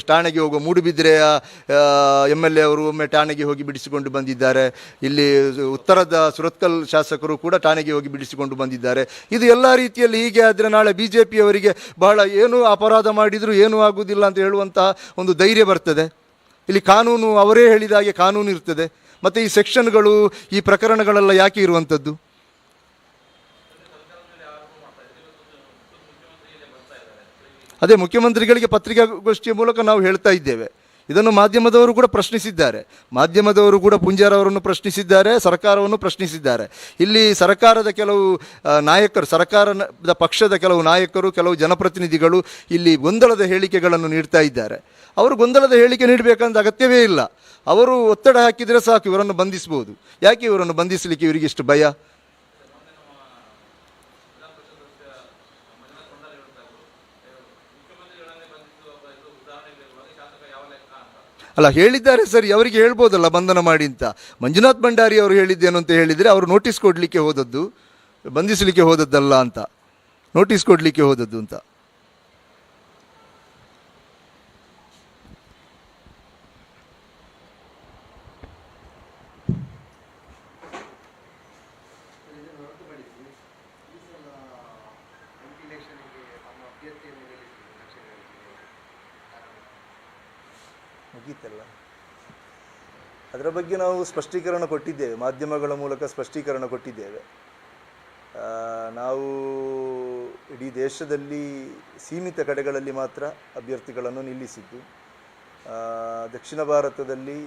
ಠಾಣೆಗೆ ಹೋಗುವ ಮೂಡುಬಿದ್ರೆಯ ಎಂ ಎಲ್ ಎ ಅವರು ಒಮ್ಮೆ ಠಾಣೆಗೆ ಹೋಗಿ ಬಿಡಿಸಿಕೊಂಡು ಬಂದಿದ್ದಾರೆ. ಇಲ್ಲಿ ಉತ್ತರದ ಸುರತ್ಕಲ್ ಶಾಸಕರು ಕೂಡ ಠಾಣೆಗೆ ಹೋಗಿ ಬಿಡಿಸಿಕೊಂಡು ಬಂದಿದ್ದಾರೆ. ಇದು ಎಲ್ಲ ರೀತಿಯಲ್ಲಿ ಹೀಗೆ ಆದರೆ ನಾಳೆ ಬಿ ಜೆ ಪಿಯವರಿಗೆ ಬಹಳ ಏನು ಅಪರಾಧ ಮಾಡಿದರೂ, ಏನೂ ಆಗುವುದಿಲ್ಲ ಅಂತ ಹೇಳುವಂತಹ ಒಂದು ಧೈರ್ಯ ಬರ್ತದೆ. ಇಲ್ಲಿ ಕಾನೂನು, ಅವರೇ ಹೇಳಿದ ಹಾಗೆ ಕಾನೂನು ಇರ್ತದೆ. ಮತ್ತು ಈ ಸೆಕ್ಷನ್ಗಳು, ಈ ಪ್ರಕರಣಗಳೆಲ್ಲ ಯಾಕೆ ಇರುವಂಥದ್ದು? ಅದೇ ಮುಖ್ಯಮಂತ್ರಿಗಳಿಗೆ ಪತ್ರಿಕಾಗೋಷ್ಠಿಯ ಮೂಲಕ ನಾವು ಹೇಳ್ತಾ ಇದ್ದೇವೆ. ಇದನ್ನು ಮಾಧ್ಯಮದವರು ಕೂಡ ಪ್ರಶ್ನಿಸಿದ್ದಾರೆ. ಮಾಧ್ಯಮದವರು ಕೂಡ ಪುಂಜಾರವರನ್ನು ಪ್ರಶ್ನಿಸಿದ್ದಾರೆ, ಸರ್ಕಾರವನ್ನು ಪ್ರಶ್ನಿಸಿದ್ದಾರೆ. ಇಲ್ಲಿ ಸರ್ಕಾರದ ಕೆಲವು ನಾಯಕರು, ಸರ್ಕಾರದ ಪಕ್ಷದ ಕೆಲವು ನಾಯಕರು, ಕೆಲವು ಜನಪ್ರತಿನಿಧಿಗಳು ಇಲ್ಲಿ ಗೊಂದಲದ ಹೇಳಿಕೆಗಳನ್ನು ನೀಡ್ತಾ ಇದ್ದಾರೆ. ಅವರು ಗೊಂದಲದ ಹೇಳಿಕೆ ನೀಡಬೇಕಂತ ಅಗತ್ಯವೇ ಇಲ್ಲ. ಅವರು ಒತ್ತಡ ಹಾಕಿದರೆ ಸಾಕು, ಇವರನ್ನು ಬಂಧಿಸಬಹುದು ಯಾಕೆ ಇವರನ್ನು ಬಂಧಿಸಲಿಕ್ಕೆ ಇವರಿಗೆ ಇಷ್ಟು ಭಯ? ಅಲ್ಲ, ಹೇಳಿದ್ದಾರೆ ಸರಿ, ಅವರಿಗೆ ಹೇಳ್ಬೋದಲ್ಲ ಬಂಧನ ಮಾಡಿ ಅಂತ. ಮಂಜುನಾಥ್ ಭಂಡಾರಿ ಅವರು ಹೇಳಿದ್ದೇನು ಅಂತ ಹೇಳಿದರೆ ಅವರು ನೋಟಿಸ್ ಕೊಡಲಿಕ್ಕೆ ಹೋದದ್ದು, ಬಂಧಿಸಲಿಕ್ಕೆ ಹೋದದ್ದಲ್ಲ ಅಂತ. ನೋಟಿಸ್ ಕೊಡಲಿಕ್ಕೆ ಹೋದದ್ದು ಅಂತ. ಅದರ ಬಗ್ಗೆ ನಾವು ಸ್ಪಷ್ಟೀಕರಣ ಕೊಟ್ಟಿದ್ದೇವೆ, ಮಾಧ್ಯಮಗಳ ಮೂಲಕ ಸ್ಪಷ್ಟೀಕರಣ ಕೊಟ್ಟಿದ್ದೇವೆ. ನಾವು ಇಡೀ ದೇಶದಲ್ಲಿ ಸೀಮಿತ ಕಡೆಗಳಲ್ಲಿ ಮಾತ್ರ ಅಭ್ಯರ್ಥಿಗಳನ್ನು ನಿಲ್ಲಿಸಿದ್ದು. ದಕ್ಷಿಣ ಭಾರತದಲ್ಲಿ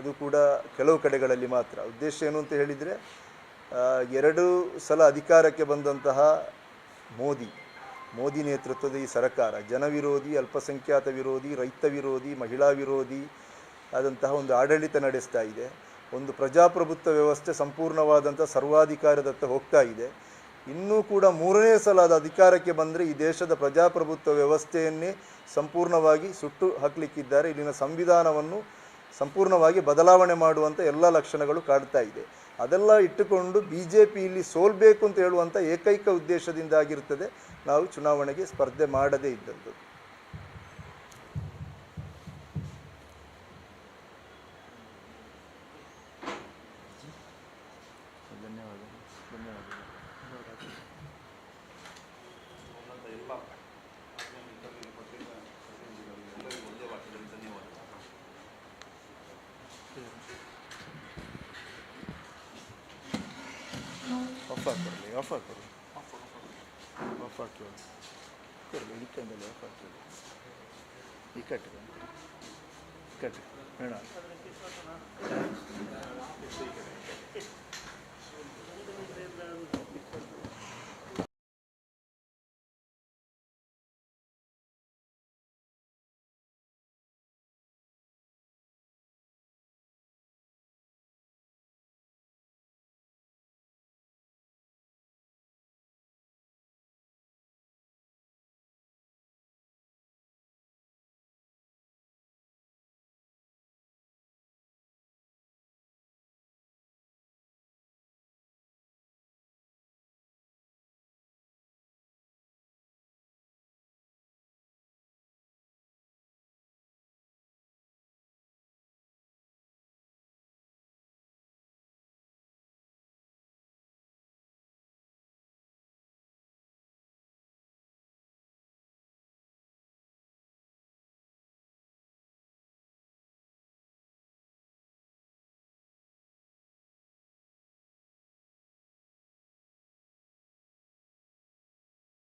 ಅದು ಕೂಡ ಕೆಲವು ಕಡೆಗಳಲ್ಲಿ ಮಾತ್ರ. ಉದ್ದೇಶ ಏನು ಅಂತ ಹೇಳಿದರೆ ಎರಡು ಸಲ ಅಧಿಕಾರಕ್ಕೆ ಬಂದಂತಹ ಮೋದಿ ಮೋದಿ ನೇತೃತ್ವದ ಈ ಸರ್ಕಾರ, ಜನವಿರೋಧಿ, ಅಲ್ಪಸಂಖ್ಯಾತ ವಿರೋಧಿ, ರೈತ ವಿರೋಧಿ, ಮಹಿಳಾ ವಿರೋಧಿ ಆದಂತಹ ಒಂದು ಆಡಳಿತ ನಡೆಸ್ತಾ ಇದೆ. ಒಂದು ಪ್ರಜಾಪ್ರಭುತ್ವ ವ್ಯವಸ್ಥೆ ಸಂಪೂರ್ಣವಾದಂಥ ಸರ್ವಾಧಿಕಾರದತ್ತ ಹೋಗ್ತಾ ಇದೆ. ಇನ್ನೂ ಕೂಡ ಮೂರನೇ ಸಲ ಅದು ಅಧಿಕಾರಕ್ಕೆ ಬಂದರೆ ಈ ದೇಶದ ಪ್ರಜಾಪ್ರಭುತ್ವ ವ್ಯವಸ್ಥೆಯನ್ನೇ ಸಂಪೂರ್ಣವಾಗಿ ಸುಟ್ಟು ಹಾಕಲಿಕ್ಕಿದ್ದಾರೆ. ಇಲ್ಲಿನ ಸಂವಿಧಾನವನ್ನು ಸಂಪೂರ್ಣವಾಗಿ ಬದಲಾವಣೆ ಮಾಡುವಂಥ ಎಲ್ಲ ಲಕ್ಷಣಗಳು ಕಾಡ್ತಾ ಇದೆ. ಅದೆಲ್ಲ ಇಟ್ಟುಕೊಂಡು ಬಿ ಜೆ ಪಿ ಇಲ್ಲಿ ಸೋಲ್ಬೇಕು ಅಂತ ಹೇಳುವಂಥ ಏಕೈಕ ಉದ್ದೇಶದಿಂದಾಗಿರ್ತದೆ. ನಾವು ಚುನಾವಣೆಗೆ ಸ್ಪರ್ಧೆ ಮಾಡದೇ ಇದ್ದದ್ದು. ಹಾಕೊಳ್ಳಿ ಆಫ್ ಹಾಕೊಳ್ಳಿ ಆಫ್ ಹಾಕಿ ಕೊಡಲಿ ಇಟ್ಟಂದಲ್ಲಿ ಆಫ್